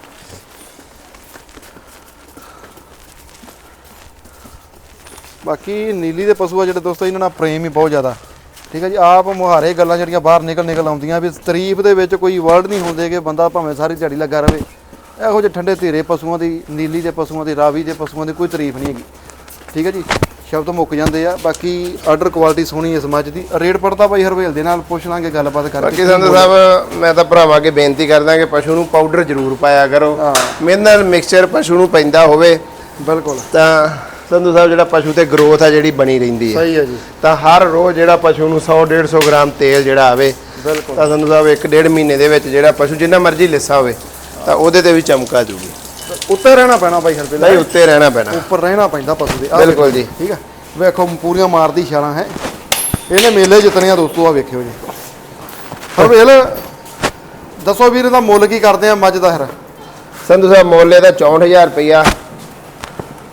ਬਾਕੀ ਨੀਲੀ ਦੇ ਪਸ਼ੂ ਆ ਜਿਹੜੇ ਦੋਸਤੋ ਇਹਨਾਂ ਨਾਲ ਪ੍ਰੇਮ ਹੀ ਬਹੁਤ ਜ਼ਿਆਦਾ। ਠੀਕ ਹੈ ਜੀ ਆਪ ਮੁਹਾਰੇ ਗੱਲਾਂ ਜਿਹੜੀਆਂ ਬਾਹਰ ਨਿਕਲ ਨਿਕਲ ਆਉਂਦੀਆਂ ਵੀ ਤਾਰੀਫ ਦੇ ਵਿੱਚ ਕੋਈ ਵਰਡ ਨਹੀਂ ਹੁੰਦੇ ਕਿ ਬੰਦਾ ਭਾਵੇਂ ਸਾਰੀ ਦਿਹਾੜੀ ਲੱਗਾ ਰਵੇ। ਇਹੋ ਜਿਹੇ ਠੰਡੇ ਧੀਰੇ ਪਸ਼ੂਆਂ ਦੀ ਨੀਲੀ ਦੇ ਪਸ਼ੂਆਂ ਦੀ ਰਾਵੀ ਦੇ ਪਸ਼ੂਆਂ ਦੀ ਕੋਈ ਤਾਰੀਫ ਨਹੀਂ ਹੈਗੀ। ਠੀਕ ਹੈ ਜੀ ਸ਼ਬਦ ਮੁੱਕ ਜਾਂਦੇ ਆ। ਬਾਕੀ ਆਰਡਰ ਕੁਆਲਿਟੀ ਸੋਹਣੀ ਇਸ ਮੱਝ ਦੀ। ਰੇਟ ਪੜਦਾ ਬਾਈ ਹਰਵੇਲ ਦੇ ਨਾਲ ਪੁੱਛ ਲਾਂਗੇ ਗੱਲਬਾਤ ਕਰਕੇ ਬਾਕੀ ਸੰਧੂ ਸਾਹਿਬ ਮੈਂ ਤਾਂ ਭਰਾਵਾਂ ਅੱਗੇ ਬੇਨਤੀ ਕਰਦਾ ਕਿ ਪਸ਼ੂ ਨੂੰ ਪਾਊਡਰ ਜ਼ਰੂਰ ਪਾਇਆ ਕਰੋ। ਹਾਂ। ਮਿਨਰਲ ਮਿਕਸਚਰ ਪਸ਼ੂ ਨੂੰ ਪੈਂਦਾ ਹੋਵੇ ਬਿਲਕੁਲ। ਤਾਂ ਸੰਧੂ ਸਾਹਿਬ ਜਿਹੜਾ ਪਸ਼ੂ ਤੇ ਗਰੋਥ ਆ ਜਿਹੜੀ ਬਣੀ ਰਹਿੰਦੀ ਹੈ ਸਹੀ ਹੈ ਜੀ। ਤਾਂ ਹਰ ਰੋਜ਼ ਜਿਹੜਾ ਪਸ਼ੂ ਨੂੰ 100 150 ਗ੍ਰਾਮ ਤੇਲ ਜਿਹੜਾ ਆਵੇ ਬਿਲਕੁਲ। ਤਾਂ ਸੰਧੂ ਸਾਹਿਬ ਇੱਕ ਡੇਢ ਮਹੀਨੇ ਦੇ ਵਿੱਚ ਜਿਹੜਾ ਪਸ਼ੂ ਜਿੰਨਾ ਮਰਜ਼ੀ ਲਿੱਸਾ ਹੋਵੇ ਤਾਂ ਉਹਦੇ ਤੇ ਵੀ ਚਮਕਾ ਜੂਗੀ। ਉੱਤੇ ਰਹਿਣਾ ਪੈਣਾ ਬਾਈ ਹਰਵੇਲ ਨਹੀਂ ਉੱਤੇ ਰਹਿਣਾ ਪੈਣਾ। ਉੱਪਰ ਰਹਿਣਾ ਪੈਂਦਾ ਪਸ਼ੂ ਦੇ। ਬਿਲਕੁਲ ਜੀ। ਠੀਕ ਆ। ਵੇਖੋ ਪੂਰੀਆਂ ਮਾਰਦੀ ਛਾਲਾਂ ਹੈ। ਇਹਨੇ ਮੇਲੇ ਜਿੱਤਣੇ ਆ ਦੋਸਤੋ ਆ ਵੇਖਿਓ ਜੀ। ਹਰਵੇਲ ਦੱਸੋ ਵੀਰ ਇਹਦਾ ਮੁੱਲ ਕੀ ਕਰਦੇ ਆ ਮੱਝ ਦਾ ਹਰ? ਸੰਧੂ ਸਾਹਿਬ ਮੁੱਲ ਇਹਦਾ 64000 ਰੁਪਇਆ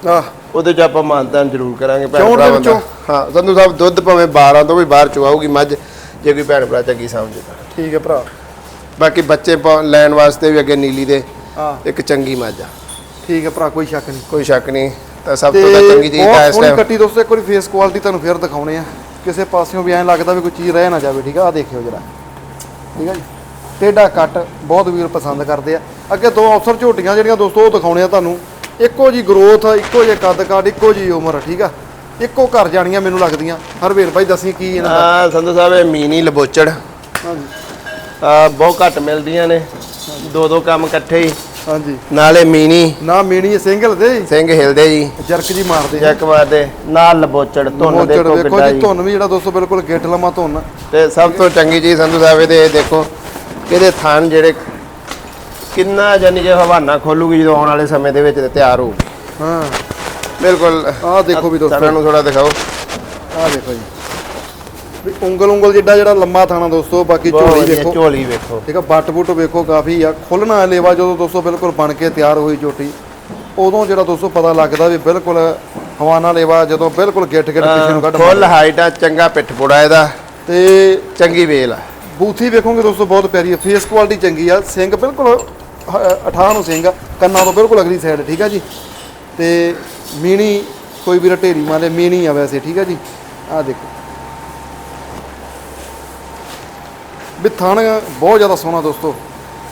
ਆਹ। ਉਹਦੇ ਚ ਆਪਾਂ ਮਾਨਤਾਨ ਜ਼ਰੂਰ ਕਰਾਂਗੇ ਭੈਣ 64 ਦੇ ਭਰਾਵਾਂ ਦਾ। ਵਿੱਚੋਂ? ਹਾਂ ਸੰਧੂ ਸਾਹਿਬ ਦੁੱਧ ਭਾਵੇਂ 12 ਤੋਂ ਵੀ ਬਾਹਰ ਚੁਆਊਗੀ ਮੱਝ ਜੇ ਕੋਈ ਭੈਣ ਭਰਾ ਚੰਗੀ ਸਮਝਦਾ ਠੀਕ ਹੈ ਭਰਾ। ਬਾਕੀ ਬੱਚੇ ਪਾ- ਲੈਣ ਵਾਸਤੇ ਵੀ ਅੱਗੇ ਨੀਲੀ ਦੇ ਹਾਂ। ਇੱਕ ਚੰਗੀ ਮੱਝ ਆ। ਠੀਕ ਹੈ ਭਰਾ ਕੋਈ ਸ਼ੱਕ ਨਹੀਂ। ਕੋਈ ਸ਼ੱਕ ਨਹੀਂ ਤਾਂ ਸਭ ਤੇ ਤੋਂ ਚੰਗੀ ਚੀਜ਼ ਬਹੁਤ ਤਾਂ ਇਸ ਸੋਹਣੀ ਟਾਈਮ ਕੱਟੀ ਦੋਸਤੋ ਇੱਕ ਵਾਰੀ ਫੇਸ ਕੁਆਲਿਟੀ ਤੁਹਾਨੂੰ ਫੇਰ ਦਿਖਾਉਣੇ ਆ। ਕਿਸੇ ਪਾਸਿਓਂ ਵੀ ਐਂ ਲੱਗਦਾ ਵੀ ਕੋਈ ਚੀਜ਼ ਰਹਿ ਨਾ ਜਾਵੇ ਠੀਕ ਆ? ਆ ਦੇਖਿਓ ਜਰਾ। ਠੀਕ ਆ ਜੀ? ਟੇਡਾ ਕੱਟ ਬਹੁਤ ਵੀਰ ਪਸੰਦ ਕਰਦੇ ਆ। ਅੱਗੇ ਦੋ ਅਫਸਰ ਝੋਟੀਆਂ ਜਿਹੜੀਆਂ ਦੋਸਤੋ ਉਹ ਦਿਖਾਉਣੇ ਆ ਤੁਹਾਨੂੰ। ਇੱਕੋ ਜੀ ਗਰੋਥ ਇੱਕੋ ਜਿਹੇ ਕੱਦ ਕਾਠ ਇੱਕੋ ਜੀ ਉਮਰ ਠੀਕ ਆ? ਇੱਕੋ ਘਰ ਜਾਣੀਆਂ ਮੈਨੂੰ ਲੱਗਦੀਆਂ। ਹਰਵੇਲ ਭਾਈ ਦੱਸੀ ਕੀ ਇਹਨਾਂ ਦਾ? ਆ ਸੰਧੂ ਸਾਹਿਬ ਇਹ ਮੀਨੀ ਲਬੋਚੜ। ਹਾਂਜੀ। ਆ ਬਹੁਤ ਘੱਟ ਮਿਲਦੀਆਂ ਨੇ। ਦੋ ਦੋ ਕੰਮ ਇਕੱਠੇ ਹੀ। ਹਾਂਜੀ। ਨਾਲੇ ਮੀਨੀ। ਨਾ ਮੀਣੀ ਸਿੰਗਲ ਦੇ? ਸਿੰਘ ਹਿਲਦੇ ਜੀ। ਜਰਕ ਜੀ ਮਾਰਦੇ ਆ ਚੈੱਕ ਮਾਰਦੇ। ਨਾਲ ਲਬੋਚੜ ਧੁੰਨ ਮੋਚੜ ਦੇਖੋ ਕਿੱਡਾ ਜੀ ਜੀ। ਧੁੰਨ ਵੀ ਜਿਹੜਾ ਦੋਸਤੋ ਬਿਲਕੁਲ ਗੇਟ ਲੰਮਾ ਧੁੰਨ। ਤੇ ਸਭ ਤੋਂ ਚੰਗੀ ਚੀਜ਼ ਸੰਧੂ ਸਾਹਿਬ ਇਹਦੇ ਇਹ ਦੇਖੋ ਇਹਦੇ ਥਣ ਜਿਹੜੇ ਕਿੰਨਾ ਜਾਨੀ ਜੇ ਹਵਾਨਾ ਖੋਲੂਗੀ ਜਦੋਂ ਆਉਣ ਵਾਲੇ ਸਮੇਂ ਦੇ ਵਿੱਚ ਤੇ ਤਿਆਰ ਹੋਊਗੀ ਹਾਂ। ਬਿਲਕੁਲ। ਆਹ ਦੇਖੋ ਵੀ ਦੋਸਤੋ। ਥਣਾਂ ਨੂੰ ਥੋੜਾ ਦਿਖਾਓ। ਆ ਦੇਖੋ ਜੀ। ਵੀ ਉਂਗਲ ਉਂਗਲ ਜਿੱਡਾ ਜਿਹੜਾ ਲੰਮਾ ਥਾਣਾ ਦੋਸਤੋ ਬਾਕੀ ਝੋਲੀ ਦੇਖੋ। ਝੋਲੀ ਵੇਖੋ। ਠੀਕ ਆ ਬੱਟ ਬੁੱਟ ਵੇਖੋ ਕਾਫੀ ਆ। ਖੁੱਲਣਾ ਲੇਵਾ ਜਦੋਂ ਦੋਸਤੋ ਬਿਲਕੁਲ ਬਣ ਕੇ ਤਿਆਰ ਹੋਈ ਝੋਟੀ ਉਦੋਂ ਜਿਹੜਾ ਦੋਸਤੋ ਪਤਾ ਲੱਗਦਾ ਵੀ ਬਿਲਕੁਲ ਹਵਾਨਾ ਲੇਵਾ ਜਦੋਂ ਬਿਲਕੁਲ ਗਿੱਠ ਗਿੱਠ ਪਿੱਛੇ ਨੂੰ ਕੱਢ ਫੁੱਲ ਹਾਈਟ ਆ ਚੰਗਾ ਪਿੱਠ ਪੁੜਾ ਇਹਦਾ। ਤੇ ਚੰਗੀ ਵੇਲ ਆ। ਬੂਥੀ ਵੇਖੋਗੇ ਦੋਸਤੋ ਬਹੁਤ ਪਿਆਰੀ ਹੈ ਫੇਸ ਕੁਆਲਿਟੀ ਚੰਗੀ ਆ। ਸਿੰਘ ਬਿਲਕੁਲ ਅ- ਅਠਾਹ ਨੂੰ ਸਿੰਘ ਕੰਨਾਂ ਤੋਂ ਬਿਲਕੁਲ ਅਗਲੀ ਸਾਈਡ ਠੀਕ ਆ ਜੀ? ਤੇ ਮੀਣੀ, ਕੋਈ ਵੀ ਢੇਰੀ ਮਾਲੇ ਮੀਣੀ ਆ ਵੈਸੇ, ਠੀਕ ਆ ਜੀ? ਆ ਦੇਖੋ। ਵੀ ਥਣ ਬਹੁਤ ਜ਼ਿਆਦਾ ਸੋਹਣਾ ਦੋਸਤੋ,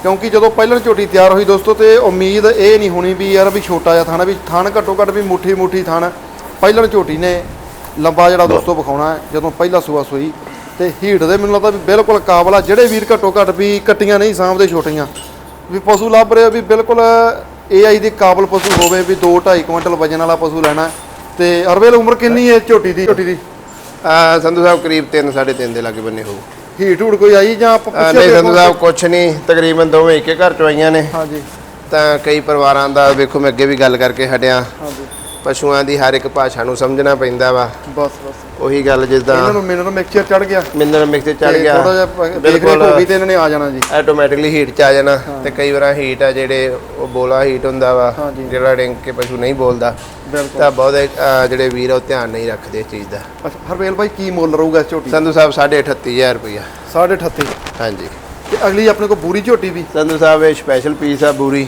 ਕਿਉਂਕਿ ਜਦੋਂ ਪਹਿਲਾਂ ਝੋਟੀ ਤਿਆਰ ਹੋਈ ਦੋਸਤੋ, ਤੇ ਉਮੀਦ ਇਹ ਨਹੀਂ ਹੋਣੀ ਵੀ ਯਾਰ ਵੀ ਛੋਟਾ ਜਿਹਾ ਥਾਣਾ ਵੀ ਥਣ ਘੱਟੋ ਘੱਟ ਵੀ ਮੁੱਠੀ ਮੁੱਠੀ ਥਣ। ਪਹਿਲਾਂ ਝੋਟੀ ਨੇ ਲੰਬਾ ਜਿਹੜਾ ਦੋਸਤੋ ਵਿਖਾਉਣਾ ਹੈ, ਜਦੋਂ ਪਹਿਲਾ ਸੂਆ ਸੂਈ, ਤੇ ਹੀਟ ਦੇ ਮੈਨੂੰ ਲੱਗਦਾ ਵੀ ਬਿਲਕੁਲ ਕਾਬਲ ਆ ਜਿਹੜੇ ਵੀਰ ਘੱਟੋ ਘੱਟ ਵੀ ਕੱਟੀਆਂ ਨਹੀਂ ਸਾਂਭਦੇ ਛੋਟੀਆਂ। ਵੀ ਪਸ਼ੂ ਲੱਭ ਰਹੇ ਆ ਵੀ ਬਿਲਕੁਲ ਏਆਈ ਦੇ ਕਾਬਲ ਪਸ਼ੂ ਹੋਵੇ ਵੀ 2 2.5 ਕੁਇੰਟਲ ਵਜਨ ਵਾਲਾ ਪਸ਼ੂ ਲੈਣਾ ਹੈ। ਤੇ ਅਰਵੇਲ ਉਮਰ ਕਿੰਨੀ ਹੈ ਝੋਟੀ ਦੀ? ਝੋਟੀ ਦੀ? ਆ ਸੰਧੂ ਸਾਹਿਬ ਕਰੀਬ 3 3.5 ਦੇ ਲਾਗੇ ਬੰਨੇ ਹੋਊ। ਹੀਟ ਹੂਟ ਕੋਈ ਆਈ ਜਾਂ ਆਪਾਂ ਪੁੱਛਿਆ ਨਹੀਂ ਸੰਧੂ ਸਾਹਿਬ ਕੁਛ ਨਹੀਂ। ਤਕਰੀਬਨ ਦੋਵੇਂ ਇੱਕੇ ਘਰ ਚੋਂ ਆਈਆਂ ਨੇ। ਹਾਂਜੀ। ਤਾਂ ਕਈ ਪਰਿਵਾਰਾਂ ਦਾ ਵੇਖੋ ਮੈਂ ਅੱਗੇ ਵੀ ਗੱਲ ਕਰਕੇ ਹਟਿਆ। ਹਾਂਜੀ। ਪਸ਼ੂਆਂ ਦੀ ਹਰ ਇੱਕ ਭਾਸ਼ਾ ਨੂੰ ਸਮਝਣਾ ਪੈਂਦਾ ਵਾ। ਬਸ ਬਸ। ਉਹੀ ਗੱਲ ਜਿੱਦਾਂ ਇਹਨਾਂ ਨੂੰ ਮਿਨਰਲ ਮਿਕਸਚਰ ਚੜ ਗਿਆ। ਮਿੰਦਰ ਮਿਕਸ ਚੜ ਗਿਆ। ਥੋੜਾ ਜਿਹਾ ਬਿਲਕੁਲ। ਹੋ ਗਈ ਤੇ ਇਹਨਾਂ ਨੇ ਆ ਜਾਣਾ ਜੀ। ਆਟੋਮੈਟਿਕਲੀ ਹੀਟ ਚ ਆ ਜਾਣਾ ਤੇ ਕਈ ਵਾਰਾਂ ਹੀਟ ਆ ਜਿਹੜੇ ਉਹ ਬੋਲਾ ਹੀਟ ਹੁੰਦਾ ਵਾ। ਜਿਹੜਾ ਡਿੰਗ ਕੇ ਪਸ਼ੂ ਨਹੀਂ ਬੋਲਦਾ। ਤਾਂ ਬਹੁਤੇ ਜਿਹੜੇ ਵੀਰ ਉਹ ਧਿਆਨ ਨਹੀਂ ਰੱਖਦੇ ਇਸ ਚੀਜ਼ ਦਾ। ਹਰਵੇਲ ਭਾਈ ਕੀ ਮੁੱਲ ਰਹੂਗਾ ਇਸ ਝੋਟੀ ਸੰਧੂ ਸਾਹਿਬ 38500 ਰੁਪਇਆ 38.5 ਹਾਂਜੀ। ਤੇ ਅਗਲੀ ਆਪਣੇ ਕੋਲ ਬੂਰੀ ਝੋਟੀ ਵੀ? ਸੰਧੂ ਸਾਹਿਬ ਇਹ ਸਪੈਸ਼ਲ ਪੀਸ ਆ ਬੂਰੀ।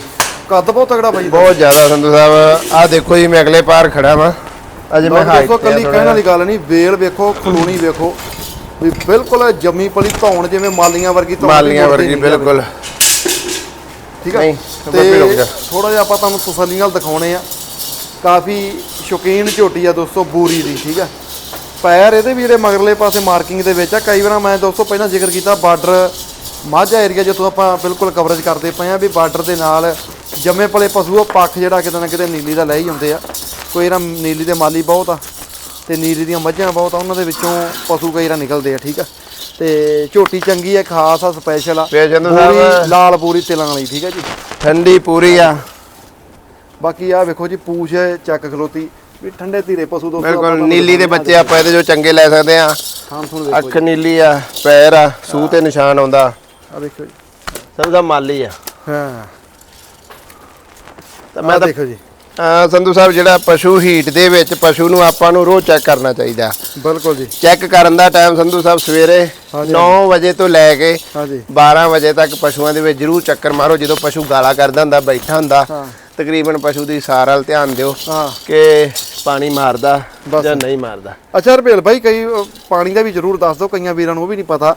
ਕੱਦ ਬਹੁਤ ਤਗੜਾ ਬਾਈ ਬਹੁਤ ਜ਼ਿਆਦਾ ਸੰਧੂ ਸਾਹਿਬ। ਆਹ ਦੇਖੋ ਜੀ ਮੈਂ ਅਗਲੇ ਪਾਰ ਖੜਾ ਵਾਂ। ਅਜੇ ਮੈਂ ਹਾਈਟ ਦੋਸਤੋ ਕੱਲੀ ਕਹਿਣ ਵਾਲੀ ਗੱਲ ਨਹੀਂ ਵੇਲ ਵੇਖੋ ਖਲੂਣੀ ਵੇਖੋ। ਵੀ ਬਿਲਕੁਲ ਜੰਮੀ ਪਲੀ ਧੌਣ ਜਿਵੇਂ ਮਾਲੀਆਂ ਵਰਗੀ ਧੌਣ ਦੀ ਮਾਲੀਆਂ ਮੁੜਦੀ ਵਰਗੀ ਨਹੀਂ। ਬਿਲਕੁਲ। ਠੀਕ ਨਹੀਂ, ਰੁਕ ਜਾ। ਥੋੜਾ ਜਿਹਾ ਆਪਾਂ ਤੁਹਾਨੂੰ ਤਸੱਲੀ ਨਾਲ ਦਿਖਾਉਣੇ ਆ। ਕਾਫੀ ਸ਼ੌਕੀਨ ਝੋਟੀ ਆ ਦੋਸਤੋ ਬੂਰੀ ਦੀ ਠੀਕ ਆ? ਪੈਰ ਇਹਦੇ ਵੀ ਜਿਹੜੇ ਮਗਰਲੇ ਪਾਸੇ ਮਾਰਕਿੰਗ ਦੇ ਵਿੱਚ ਆ। ਕਈ ਵਾਰ ਮੈਂ ਦੋਸਤੋ ਪਹਿਲਾਂ ਜ਼ਿਕਰ ਕੀਤਾ ਬਾਰਡਰ ਮਾਝਾ ਏਰੀਆ ਜਿੱਥੋਂ ਆਪਾਂ ਬਿਲਕੁਲ ਕਵਰੇਜ ਕਰਦੇ ਪਏ ਆ ਵੀ ਬਾਰਡਰ ਦੇ ਨਾਲ ਜੰਮੇ ਪਲੇ ਪਸ਼ੂ ਉਹ ਪੱਖ ਜਿਹੜਾ ਕਿਤੇ ਨਾ ਕਿਤੇ ਨੀਲੀ ਦਾ ਲੈ ਹੀ ਹੁੰਦੇ ਆ। ਕੋਈ ਨਾ ਨੀਲੀ ਦੇ ਮਾਲੀ ਬਹੁਤ ਆ ਤੇ ਨੀਲੀ ਦੀਆਂ ਮੱਝਾਂ ਬਹੁਤ ਆ ਉਹਨਾਂ ਦੇ ਵਿੱਚੋਂ ਪਸ਼ੂ ਕਈ ਵਾਰ ਨਿਕਲਦੇ ਆ ਠੀਕ ਆ। ਤੇ ਝੋਟੀ ਚੰਗੀ ਆ ਖਾਸ ਆ ਸਪੈਸ਼ਲ ਆ। ਪੂਰੀ ਸਾਹਿਬ। ਲਾਲ ਪੂਰੀ ਤਿਲਾਂ ਵਾਲੀ ਠੀਕ ਆ ਜੀ। ਠੰਡੀ ਪੂਰੀ ਆ। ਬਾਕੀ ਆ ਵੇਖੋ ਜੀ ਪੂਛ ਚੱਕ ਖਲੋਤੀ। ਵੀ ਠੰਡੇ ਧੀਰੇ ਪਸ਼ੂ ਦੋਸਤੋ ਬਿਲਕੁਲ ਨੀਲੀ ਦੇ ਬੱਚੇ ਆਪਾਂ ਇਹਦੇ ਜੋ ਚੰਗੇ ਲੈ ਸਕਦੇ ਆ। ਵੇਖੋ ਅੱਖ ਨੀਲੀ ਆ ਪੈਰ ਆ ਸੂਹ ਤੇ ਨਿਸ਼ਾਨ ਆਉਂਦਾ। ਆ ਵੇਖੋ ਜੀ। ਸੰਧੂ ਸਾਹਿਬ ਮਾਲੀ ਆ। ਹਾਂ। ਤਾਂ ਮੈਂ ਤਾਂ ਦੇਖੋ ਜੀ। ਸੰਧੂ ਸਾਹਿਬ ਜਿਹੜਾ ਪਸ਼ੂ ਹੀਟ ਦੇ ਵਿੱਚ ਪਸ਼ੂ ਨੂੰ ਆਪਾਂ ਨੂੰ ਰੋਜ਼ ਚੈੱਕ ਕਰਨਾ ਚਾਹੀਦਾ। ਬਿਲਕੁਲ ਜੀ। ਚੈੱਕ ਕਰਨ ਦਾ ਟਾਈਮ ਸੰਧੂ ਸਾਹਿਬ ਸਵੇਰੇ ਹਾਂਜੀ, 9 ਵਜੇ ਤੋਂ ਲੈ ਕੇ ਹਾਂਜੀ। 12 ਵਜੇ ਤੱਕ ਪਸ਼ੂਆਂ ਦੇ ਵਿੱਚ ਜ਼ਰੂਰ ਚੱਕਰ ਮਾਰੋ। ਜਦੋਂ ਪਸ਼ੂ ਗਾਲਾ ਕਰਦਾ ਹੁੰਦਾ ਬੈਠਾ ਹੁੰਦਾ। ਤਕਰੀਬਨ ਪਸ਼ੂ ਦੀ ਸਾਰ ਵੱਲ ਧਿਆਨ ਦਿਓ ਹਾਂ ਕਿ ਪਾਣੀ ਮਾਰਦਾ। ਜਾਂ ਨਹੀਂ ਮਾਰਦਾ ਅੱਛਾ ਰਬੇਲ ਭਾਈ ਕਈ ਪਾਣੀ ਦਾ ਵੀ ਜ਼ਰੂਰ ਦੱਸ ਦਿਓ ਕਈਆਂ ਵੀਰਾਂ ਨੂੰ ਉਹ ਵੀ ਨਹੀਂ ਪਤਾ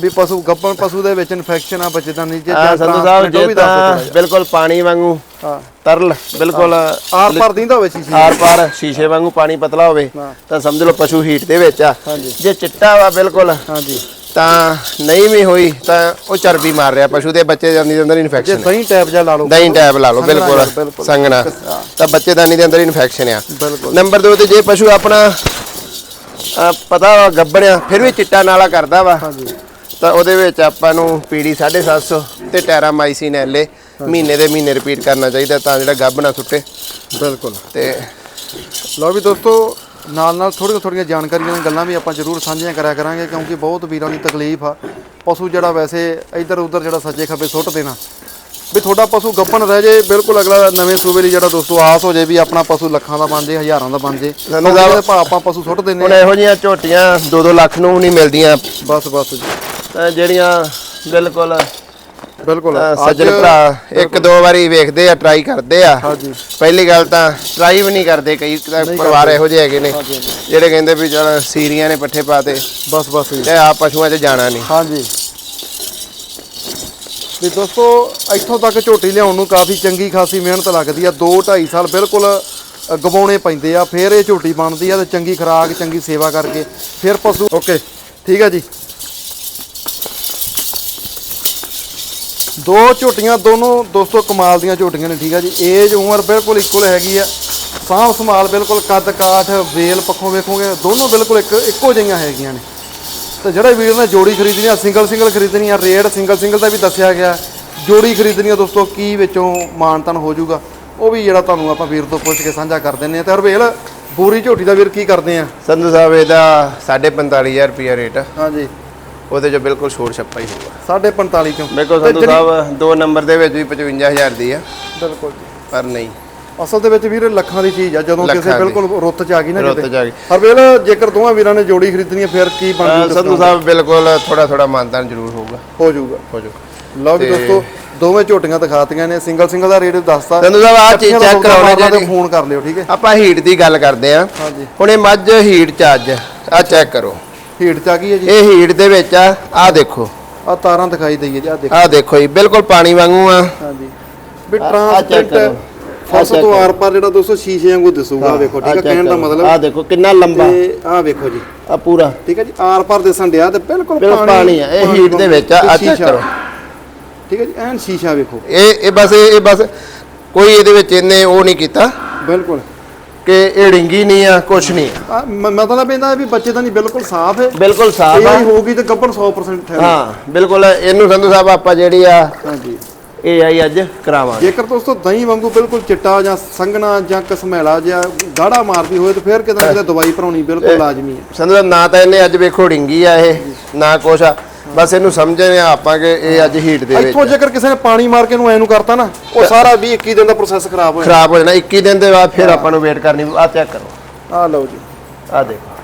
ਵੀ ਪਸ਼ੂ ਗੱਭਣ ਪਸ਼ੂ ਦੇ ਵਿੱਚ ਇਨਫੈਕਸ਼ਨ ਆ ਬੱਚੇ ਦਾ ਨਹੀਂ ਜੇ ਸੰਧੂ ਸਾਹਿਬ ਜੇ ਤਾਂ। ਬਿਲਕੁਲ ਪਾਣੀ ਵਾਂਗੂ ਹਾਂ ਤਰਲ ਬਿਲਕੁਲ ਆਰ ਪਾਰ ਦਿੰਦਾ ਹੋਵੇ ਚੀਜ਼ ਆਰ ਪਾਰ ਸ਼ੀਸ਼ੇ ਵਾਂਗੂ ਪਾਣੀ ਪਤਲਾ ਹੋਵੇ। ਤਾਂ ਸਮਝ ਲਓ ਪਸ਼ੂ ਹੀਟ ਦੇ ਵਿੱਚ ਆ। ਜੇ ਚਿੱਟਾ ਵਾ ਬਿਲਕੁਲ ਹਾਂਜੀ ਤਾਂ ਨਹੀਂ ਵੀ ਹੋਈ ਤਾਂ ਉਹ ਚਰਬੀ ਮਾਰ ਰਿਹਾ ਪਸ਼ੂ ਦੇ ਬੱਚੇ ਦੇ ਅੰਦਰ ਜੇ ਇਨਫੈਕਸ਼ਨ ਦਹੀਂ ਟੈਪ ਜਾਂ ਲਾ ਲਓ। ਦਹੀਂ ਟੈਬ ਲਾ ਲਓ ਸੰਘਣਾ ਬਿਲਕੁਲ। ਸੰਗਣਾ ਹਾਂ। ਤਾਂ ਬੱਚੇਦਾਨੀ ਦੇ ਅੰਦਰ ਇਨਫੈਕਸ਼ਨ ਆ। ਬਿਲਕੁਲ। ਨੰਬਰ 2 ਤੇ ਜੇ ਪਸ਼ੂ ਆਪਣਾ ਅਹ, ਪਤਾ ਵਾ ਗੱਬੜਿਆ ਫਿਰ ਵੀ ਚਿੱਟਾ ਨਾਲਾ ਕਰਦਾ ਵਾ। ਹਾਂਜੀ। ਤਾਂ ਉਹਦੇ ਵਿੱਚ ਆਪਾਂ ਨੂੰ ਪੀੜੀ 750 ਤੇ ਟੈਰਾਮਾਈਸਿਨ ਐਲੇ ਮਹੀਨੇ ਦੇ ਮਹੀਨੇ ਰਿਪੀਟ ਕਰਨਾ ਚਾਹੀਦਾ ਤਾਂ ਜਿਹੜਾ ਗੱਬ ਨਾ ਸੁੱਟੇ। ਬਿਲਕੁਲ। ਤੇ ਲਓ ਵੀ ਦੋਸਤੋ ਨਾਲ ਨਾਲ ਥੋੜੀਆਂ ਥੋੜੀਆਂ ਜਾਣਕਾਰੀਆਂ ਦੀਆਂ ਗੱਲਾਂ ਵੀ ਆਪਾਂ ਜ਼ਰੂਰ ਸਾਂਝੀਆਂ ਕਰਿਆ ਕਰਾਂਗੇ ਕਿਉਂਕਿ ਬਹੁਤ ਵੀਰਾਂ ਦੀ ਤਕਲੀਫ ਆ। ਪਸ਼ੂ ਜਿਹੜਾ ਵੈਸੇ ਇੱਧਰ ਉੱਧਰ ਜਿਹੜਾ ਸੱਜੇ ਖੱਬੇ ਸੁੱਟ ਦੇਣਾ। ਵੀ ਤੁਹਾਡਾ ਪਸ਼ੂ ਗੱਭਣ ਰਹਿ ਜੇ ਬਿਲਕੁਲ ਅਗਲਾ ਨਵੇਂ ਸੂਬੇ ਲਈ ਜਿਹੜਾ ਦੋਸਤੋ ਆਸ ਹੋ ਜੇ ਵੀ ਆਪਣਾ ਪਸ਼ੂ ਲੱਖਾਂ ਦਾ ਬਣ ਜੇ ਹਜ਼ਾਰਾਂ ਦਾ ਬਣ ਜੇ। ਤਾਂ- ਇਹਦੇ ਭਾਅ ਆਪਾਂ ਪਸ਼ੂ ਸੁੱਟ ਦਿੰਨੇ ਹੁਣ ਇਹੋ ਜਿਹੀਆਂ ਝੋਟੀਆਂ 2-2 ਲੱਖ ਨੂੰ ਨਹੀਂ ਮਿਲਦੀਆਂ। ਬਸ ਬਸ ਜੀ। ਤਾਂ ਜਿਹੜੀਆਂ ਬਿਲਕੁਲ ਬਿਲਕੁਲ। ਸੱਜਣ ਭਰਾ ਇੱਕ ਦੋ ਵਾਰੀ ਵੇਖਦੇ ਆ ਟਰਾਈ ਕਰਦੇ ਆ। ਹਾਂਜੀ। ਪਹਿਲੀ ਗੱਲ ਤਾਂ ਟਰਾਈ ਵੀ ਨਹੀਂ ਕਰਦੇ ਕਈ ਪਰਿਵਾਰ ਇਹੋ ਜਿਹੇ ਹੈਗੇ ਨੇ। ਜਿਹੜੇ ਕਹਿੰਦੇ ਵੀ ਚਲ ਸੀਰੀਆਂ ਨੇ ਪੱਠੇ ਪਾਤੇ ਬਸ ਬਸ ਤੇ ਆ ਪਸ਼ੂਆਂ 'ਚ ਜਾਣਾ ਨਹੀਂ। ਹਾਂਜੀ। ਵੀ ਦੋਸਤੋ ਇੱਥੋਂ ਤੱਕ ਝੋਟੀ ਲਿਆਉਣ ਨੂੰ ਕਾਫੀ ਚੰਗੀ ਖਾਸੀ ਮਿਹਨਤ ਲੱਗਦੀ ਆ। 2 2.5 ਸਾਲ ਬਿਲਕੁਲ ਗਵਾਉਣੇ ਪੈਂਦੇ ਆ ਫਿਰ ਇਹ ਝੋਟੀ ਬਣਦੀ ਆ ਤੇ ਚੰਗੀ ਖੁਰਾਕ ਚੰਗੀ ਸੇਵਾ ਕਰਕੇ ਫਿਰ ਪਸ਼ੂ ਓਕੇ ਠੀਕ ਆ ਜੀ। ਦੋ ਝੋਟੀਆਂ ਦੋਨੋਂ ਦੋਸਤੋ ਕਮਾਲ ਦੀਆਂ ਝੋਟੀਆਂ ਨੇ ਠੀਕ ਆ ਜੀ। ਏਜ ਉਮਰ ਬਿਲਕੁਲ ਇਕੁਅਲ ਹੈਗੀ ਆ। ਸਾਂਭ ਸੰਭਾਲ ਬਿਲਕੁਲ ਕੱਦ ਕਾਠ ਵੇਲ ਪੱਖੋਂ ਵੇਖੋਗੇ ਦੋਨੋਂ ਬਿਲਕੁਲ ਇੱਕ ਇੱਕੋ ਜਿਹੀਆਂ ਹੈਗੀਆਂ ਨੇ। ਤੇ ਜਿਹੜੇ ਵੀਰ ਨੇ ਜੋੜੀ ਖਰੀਦਣੀ ਆ ਸਿੰਗਲ ਸਿੰਗਲ ਖਰੀਦਣੀ ਆ ਰੇਟ ਸਿੰਗਲ ਸਿੰਗਲ ਦਾ ਵੀ ਦੱਸਿਆ ਗਿਆ। ਜੋੜੀ ਖਰੀਦਣੀ ਆ ਦੋਸਤੋ ਕੀ ਵਿੱਚੋਂ ਮਾਨਤਨ ਹੋ ਜਾਊਗਾ ਉਹ ਵੀ ਜਿਹੜਾ ਤੁਹਾਨੂੰ ਆਪਾਂ ਵੀਰ ਤੋਂ ਪੁੱਛ ਕੇ ਸਾਂਝਾ ਕਰ ਦਿੰਨੇ ਆ। ਤੇ ਹਰਵੇਲ ਬੂਰੀ ਝੋਟੀ ਦਾ ਵੀਰ ਕੀ ਕਰਦੇ ਆ? ਸੰਧੂ ਸਾਹਿਬ ਇਹਦਾ 45000 ਰੁਪਿਆ ਰੇਟ। ਹਾਂਜੀ। ਉਹਦੇ 'ਚ ਬਿਲਕੁਲ ਛੋੜ ਛੱਪਾ ਹੀ ਹੋਊਗਾ। 45 ਚੋਂ ਮੇਰੇ ਕੋਲ ਤੇ ਸੰਧੂ ਜਿਹੜੀ- ਸਾਹਿਬ ਦੋ ਨੰਬਰ ਦੇ ਵਿੱਚ ਵੀ 55000 ਦੀ ਆ। ਬਿਲਕੁਲ ਜੀ। ਪਰ ਨਹੀਂ। ਅਸਲ ਦੇ ਵਿੱਚ ਵੀਰ ਲੱਖਾਂ ਦੀ ਚੀਜ਼ ਆ ਜਦੋਂ ਕਿਸੇ ਲੱਖਾਂ ਦੀ। ਬਿਲਕੁਲ ਰੁੱਤ ਚ ਆ ਗਈ ਨਾ ਰੁੱਤ ਚ ਆ ਗਈ। ਹਰਵੇਲ ਜੇਕਰ ਦੋਵਾਂ ਵੀਰਾਂ ਨੇ ਜੋੜੀ ਖਰੀਦਣੀ ਆ ਫਿਰ ਕੀ ਅਹ ਬਣੂ ਸੰਧੂ ਸਾਹਿਬ ਬਿਲਕੁਲ ਥੋੜਾ ਥੋੜਾ ਮਾਨਤਾਨ ਜ਼ਰੂਰ ਹੋਊਗਾ। ਹੋ ਜਾਊਗਾ। ਹੋ ਜਾਊ ਲਓ ਵੀ ਤੇ- ਦੋਸਤੋ ਦੋਵੇਂ ਝੋਟੀਆਂ ਦਿਖਾਤੀਆਂ ਨੇ ਸਿੰਗਲ ਸਿੰਗਲ ਦਾ ਰੇਟ ਦੱਸਤਾ। ਸੰਧੂ ਸਾਹਿਬ ਆਹ ਚੀਜ਼ check ਕਰਾਉਣਾ ਜਿਹੜੀ- ਫੋਨ ਕਰ ਲਿਓ ਠੀਕ ਹੈ? ਆਪਾਂ ਹੀਟ ਦੀ ਗੱਲ ਕਰਦੇ ਆ ਹਾਂਜੀ। ਹੁਣ ਇਹ ਮੱਝ ਹੀਟ ਚ ਅੱਜ। ਆ ਚੈੱਕ ਕਰੋ। ਹੀਟ ਚ ਆ ਗਈ ਹੈ ਜੀ? ਇਹ ਹੀਟ ਦੇ ਵਿੱਚ ਆ ਆ ਦੇਖੋ। ਆ ਤਾਰਾਂ ਦਿਖਾਈ ਦਈਏ ਜੀ ਆ ਦੇਖੋ। ਆ ਦੇਖੋ ਜੀ ਬਿਲਕੁਲ ਪਾਣੀ ਵਾਂਗੂ ਆ। ਹਾਂਜੀ। ਵੀ ਟ੍ਰਾਂਸਪੇਰੈਂਟ ਕਰੋ। ਫਸ ਤੋਂ। ਆਰ ਪਾਰ ਜਿਹੜਾ ਦੋਸਤੋ ਸ਼ੀਸ਼ੇ ਵਾਂਗੂ ਦਿਸੂਗਾ ਵੇਖੋ ਠੀਕ ਹੈ ਕਹਿਣ ਦਾ ਮਤਲਬ ਆ ਦੇਖੋ ਕਿੰਨਾ ਲੰਬਾ। ਤੇ ਆ ਵੇਖੋ ਜੀ। ਆ ਪੂਰਾ। ਠੀਕ ਹੈ ਜੀ ਆਰ ਪਾਰ ਦਿਸਣ ਡਿਆ ਤੇ ਬਿਲਕੁਲ ਬਿਲਕੁਲ ਪਾਣੀ ਆ। ਇਹ ਹੀਟ ਦੇ ਵਿੱਚ ਆ ਆ ਚੈੱਕ। ਕਰੋ। ਠੀਕ ਹੈ ਜੀ ਐਨ ਸ਼ੀਸ਼ਾ ਵੇਖੋ। ਇਹ ਇਹ ਬਸ ਇਹ ਇਹ ਬਸ ਕੋਈ ਇਹਦੇ ਵਿੱਚ ਇਹਨੇ ਉਹ ਨਹੀਂ ਕੀਤਾ। ਬਿਲਕੁਲ। ਕਿ ਇਹ ਡਿੰਗੀ ਨਹੀਂ ਆ ਕੁਛ ਨਹੀਂ ਆ। ਆ ਮ- ਮਤਲਬ ਇਹਦਾ ਵੀ ਬੱਚੇ ਤਾਂ ਨਹੀਂ ਬਿਲਕੁਲ ਸਾਫ਼ ਹੈ। ਬਿਲਕੁਲ ਸਾਫ਼ ਇਹ ਆ। ਹੀ ਹੋਊਗੀ ਤੇ ਗੱਬਰ 100% ਠਹਿਰ ਹਾਂ ਬਿਲਕੁਲ। ਇਹਨੂੰ ਸੰਧੂ ਸਾਹਿਬ ਆਪਾਂ ਜਿਹੜੀ ਆ ਹਾਂਜੀ। ਇਹ ਆਈ ਅੱਜ ਕਰਾਵਾਂਗੇ। ਜੇਕਰ ਦੋਸਤੋ ਦਹੀਂ ਵਾਂਗੂ ਬਿਲਕੁਲ ਚਿੱਟਾ ਜਾਂ ਸੰਘਣਾ ਜਾਂ ਕਸਮੈਲਾ ਜਾਂ ਗਾੜਾ ਮਾਰਦੀ ਹੋਵੇ ਤਾਂ ਫਿਰ ਕਿਤੇ ਕਿਤੇ ਦਵਾਈ ਭਰਾਉਣੀ ਬਿਲਕੁਲ ਲਾਜ਼ਮੀ ਹੈ। ਸੰਧੂ ਸਾਹਿਬ ਨਾ ਤਾਂ ਇਹਨੇ ਅੱਜ ਵੇਖੋ ਡਿੰਗੀ ਆ ਇਹ ਨਾ ਕੁਛ ਆ। ਬਸ ਇਹਨੂੰ ਸਮਝਦੇ ਆ ਆਪਾਂ ਕਿ ਇਹ ਅੱਜ ਹੀਟ ਦੇ ਵਿੱਚ। ਇੱਥੋਂ ਜੇਕਰ ਕਿਸੇ ਨੇ ਪਾਣੀ ਮਾਰ ਕੇ ਇਹਨੂੰ ਐ ਨੂੰ ਕਰਤਾ ਨਾ ਉਹ ਸਾਰਾ 20 21 ਦਿਨ ਦਾ ਪ੍ਰੋਸੈਸ ਖਰਾਬ ਹੋ ਖਰਾਬ ਹੋ ਜਾਣਾ। 21 ਦਿਨ ਦੇ ਬਾਅਦ ਫਿਰ ਆਪਾਂ ਨੂੰ ਵੇਟ ਕਰਨੀ ਆ ਚੈੱਕ ਕਰੋ। ਜਾਣਾ ਆ ਲਓ ਜੀ। ਆ ਦੇਖੋ।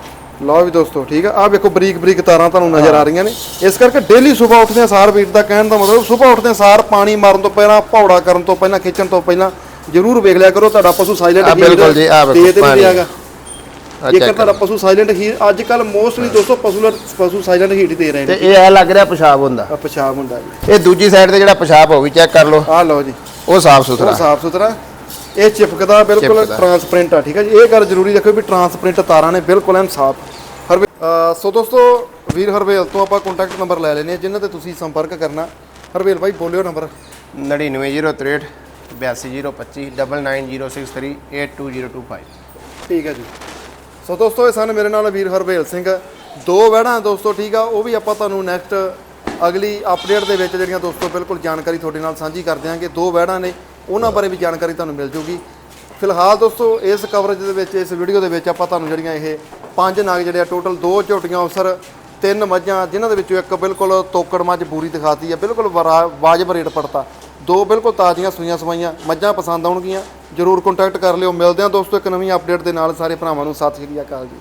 ਲਓ ਵੀ ਦੋਸਤੋ ਠੀਕ ਆ। ਆ ਵੇਖੋ ਬਰੀਕ ਬਰੀਕ ਤਾਰਾਂ ਤੁਹਾਨੂੰ ਨਜ਼ਰ ਆ ਰਹੀਆਂ ਨੇ। ਇਸ ਕਰਕੇ ਡੇਲੀ ਸਵੇਰ ਉੱਠਦੇ ਸਾਰ ਵੀਰ ਦਾ ਕਹਿਣ ਦਾ ਮਤਲਬ ਸਵੇਰ ਉੱਠਦੇ ਸਾਰ ਪਾਣੀ ਮਾਰਨ ਤੋਂ ਪਹਿਲਾਂ ਪੌੜਾ ਕਰਨ ਤੋਂ ਪਹਿਲਾਂ ਖਿੱਚਣ ਤੋਂ ਪਹਿਲਾਂ ਜ਼ਰੂਰ ਵੇਖ ਲਿਆ ਕਰੋ ਤੁਹਾਡਾ ਪਸ਼ੂ ਸਾਇਲੈਂਟ ਆ ਬਿਲਕੁਲ ਜੀ, ਆ ਵੇਖੋ, ਤੇ ਪਾਣੀ। ਨਹੀਂ ਹੈਗਾ। ਆ ਜੇਕਰ ਤੁਹਾਡਾ ਪਸ਼ੂ ਸਾਇਲੈਂਟ ਹੀ ਅੱਜ ਕੱਲ ਮੋਸਟਲੀ ਦੋਸਤੋ ਪਸ਼ੂ ਪਸ਼ੂ ਸਾਇਲੈਂਟ ਹੀਟ ਦੇ ਰਹੇ ਤੇ ਨੇ ਇਹ ਆ ਲੱਗ ਰਿਹਾ ਪਿਸ਼ਾਬ ਹੁੰਦਾ। ਆ ਪਿਸ਼ਾਬ ਹੁੰਦਾ ਜੀ। ਇਹ ਦੂਜੀ ਸਾਈਡ ਤੇ ਜਿਹੜਾ ਪਿਸ਼ਾਬ ਹੋ ਵੀ ਚੈੱਕ ਕਰ ਲਓ। ਆ ਲਓ ਜੀ। ਉਹ ਸਾਫ਼ ਉਹ ਸੁਥਰਾ ਸਾਫ਼ ਸੁਥਰਾ। ਇਹ ਚਿਪਕਦਾ ਬਿਲਕੁਲ। ਟਰਾਂਸਪੇਰੈਂਟ ਆ ਠੀਕ ਹੈ ਜੀ। ਇਹ ਗੱਲ ਜ਼ਰੂਰੀ ਰੱਖੋ ਵੀ ਟਰਾਂਸਪੇਰੈਂਟ ਤਾਰਾਂ ਨੇ ਬਿਲਕੁਲ ਐਨ ਸਾਫ਼। ਹਰਵੇ ਸੋ ਦੋਸਤੋ ਵੀਰ ਹਰਵੇਲ ਤੋਂ ਆਪਾਂ ਕੰਟੈਕਟ ਨੰਬਰ ਲੈ ਲੈਨੇ ਜਿਨ੍ਹਾਂ ਤੇ ਤੁਸੀਂ ਸੰਪਰਕ ਕਰਨਾ। ਹਰਵੇਲ ਭਾਈ ਬੋਲਿਓ ਨੰਬਰ 99063 82025 99063 82025 ਠੀਕ ਹੈ ਜੀ। ਸੋ ਦੋਸਤੋ, ਇਹ ਸਨ ਮੇਰੇ ਨਾਲ ਵੀਰ ਹਰਵੇਲ ਸਿੰਘ। ਦੋ ਵਹਿੜਾਂ ਦੋਸਤੋ, ਠੀਕ ਆ? ਉਹ ਵੀ ਆਪਾਂ ਤੁਹਾਨੂੰ ਨੈਕਸਟ ਅਗਲੀ ਅਪਡੇਟ ਦੇ ਵਿੱਚ ਜਿਹੜੀਆਂ ਦੋਸਤੋ, ਬਿਲਕੁਲ ਜਾਣਕਾਰੀ ਤੁਹਾਡੇ ਨਾਲ ਸਾਂਝੀ ਕਰ ਦਿਆਂਗੇ ਦੋ ਵਹਿੜਾਂ ਨੇ, ਉਹਨਾਂ ਬਾਰੇ ਵੀ ਜਾਣਕਾਰੀ ਤੁਹਾਨੂੰ ਮਿਲ ਜੂਗੀ। ਫਿਲਹਾਲ ਦੋਸਤੋ, ਇਸ ਕਵਰੇਜ ਦੇ ਵਿੱਚ, ਇਸ ਵੀਡੀਓ ਦੇ ਵਿੱਚ ਆਪਾਂ ਤੁਹਾਨੂੰ ਜਿਹੜੀਆਂ ਇਹ ਪੰਜ ਨਾਗ ਜਿਹੜੇ ਆ ਟੋਟਲ ਦੋ ਝੋਟੀਆਂ ਅਫਸਰ ਤਿੰਨ ਮੱਝਾਂ, ਜਿਨ੍ਹਾਂ ਦੇ ਵਿੱਚੋਂ ਇੱਕ ਬਿਲਕੁਲ ਤੋਕੜ ਮੱਝ ਬੂਰੀ ਦਿਖਾਤੀ ਹੈ ਬਿਲਕੁਲ ਵਰਾ- ਵਾਜਬ ਰੇਟ ਪੜਤਾ। ਦੋ ਬਿਲਕੁਲ ਤਾਜ਼ੀਆਂ ਸੂਈਆਂ ਸਵਾਈਆਂ, ਮੱਝਾਂ ਪਸੰਦ ਆਉਣਗੀਆਂ। ਜਰੂਰ ਕੰਟੈਕਟ ਕਰ ਲਿਓ। ਮਿਲਦੇ ਹਾਂ ਦੋਸਤੋ ਇੱਕ ਨਵੀਂ ਅਪਡੇਟ ਦੇ ਨਾਲ ਸਾਰੇ ਭਰਾਵਾਂ ਨੂੰ। ਸਤਿ ਸ਼੍ਰੀ ਅਕਾਲ ਜੀ।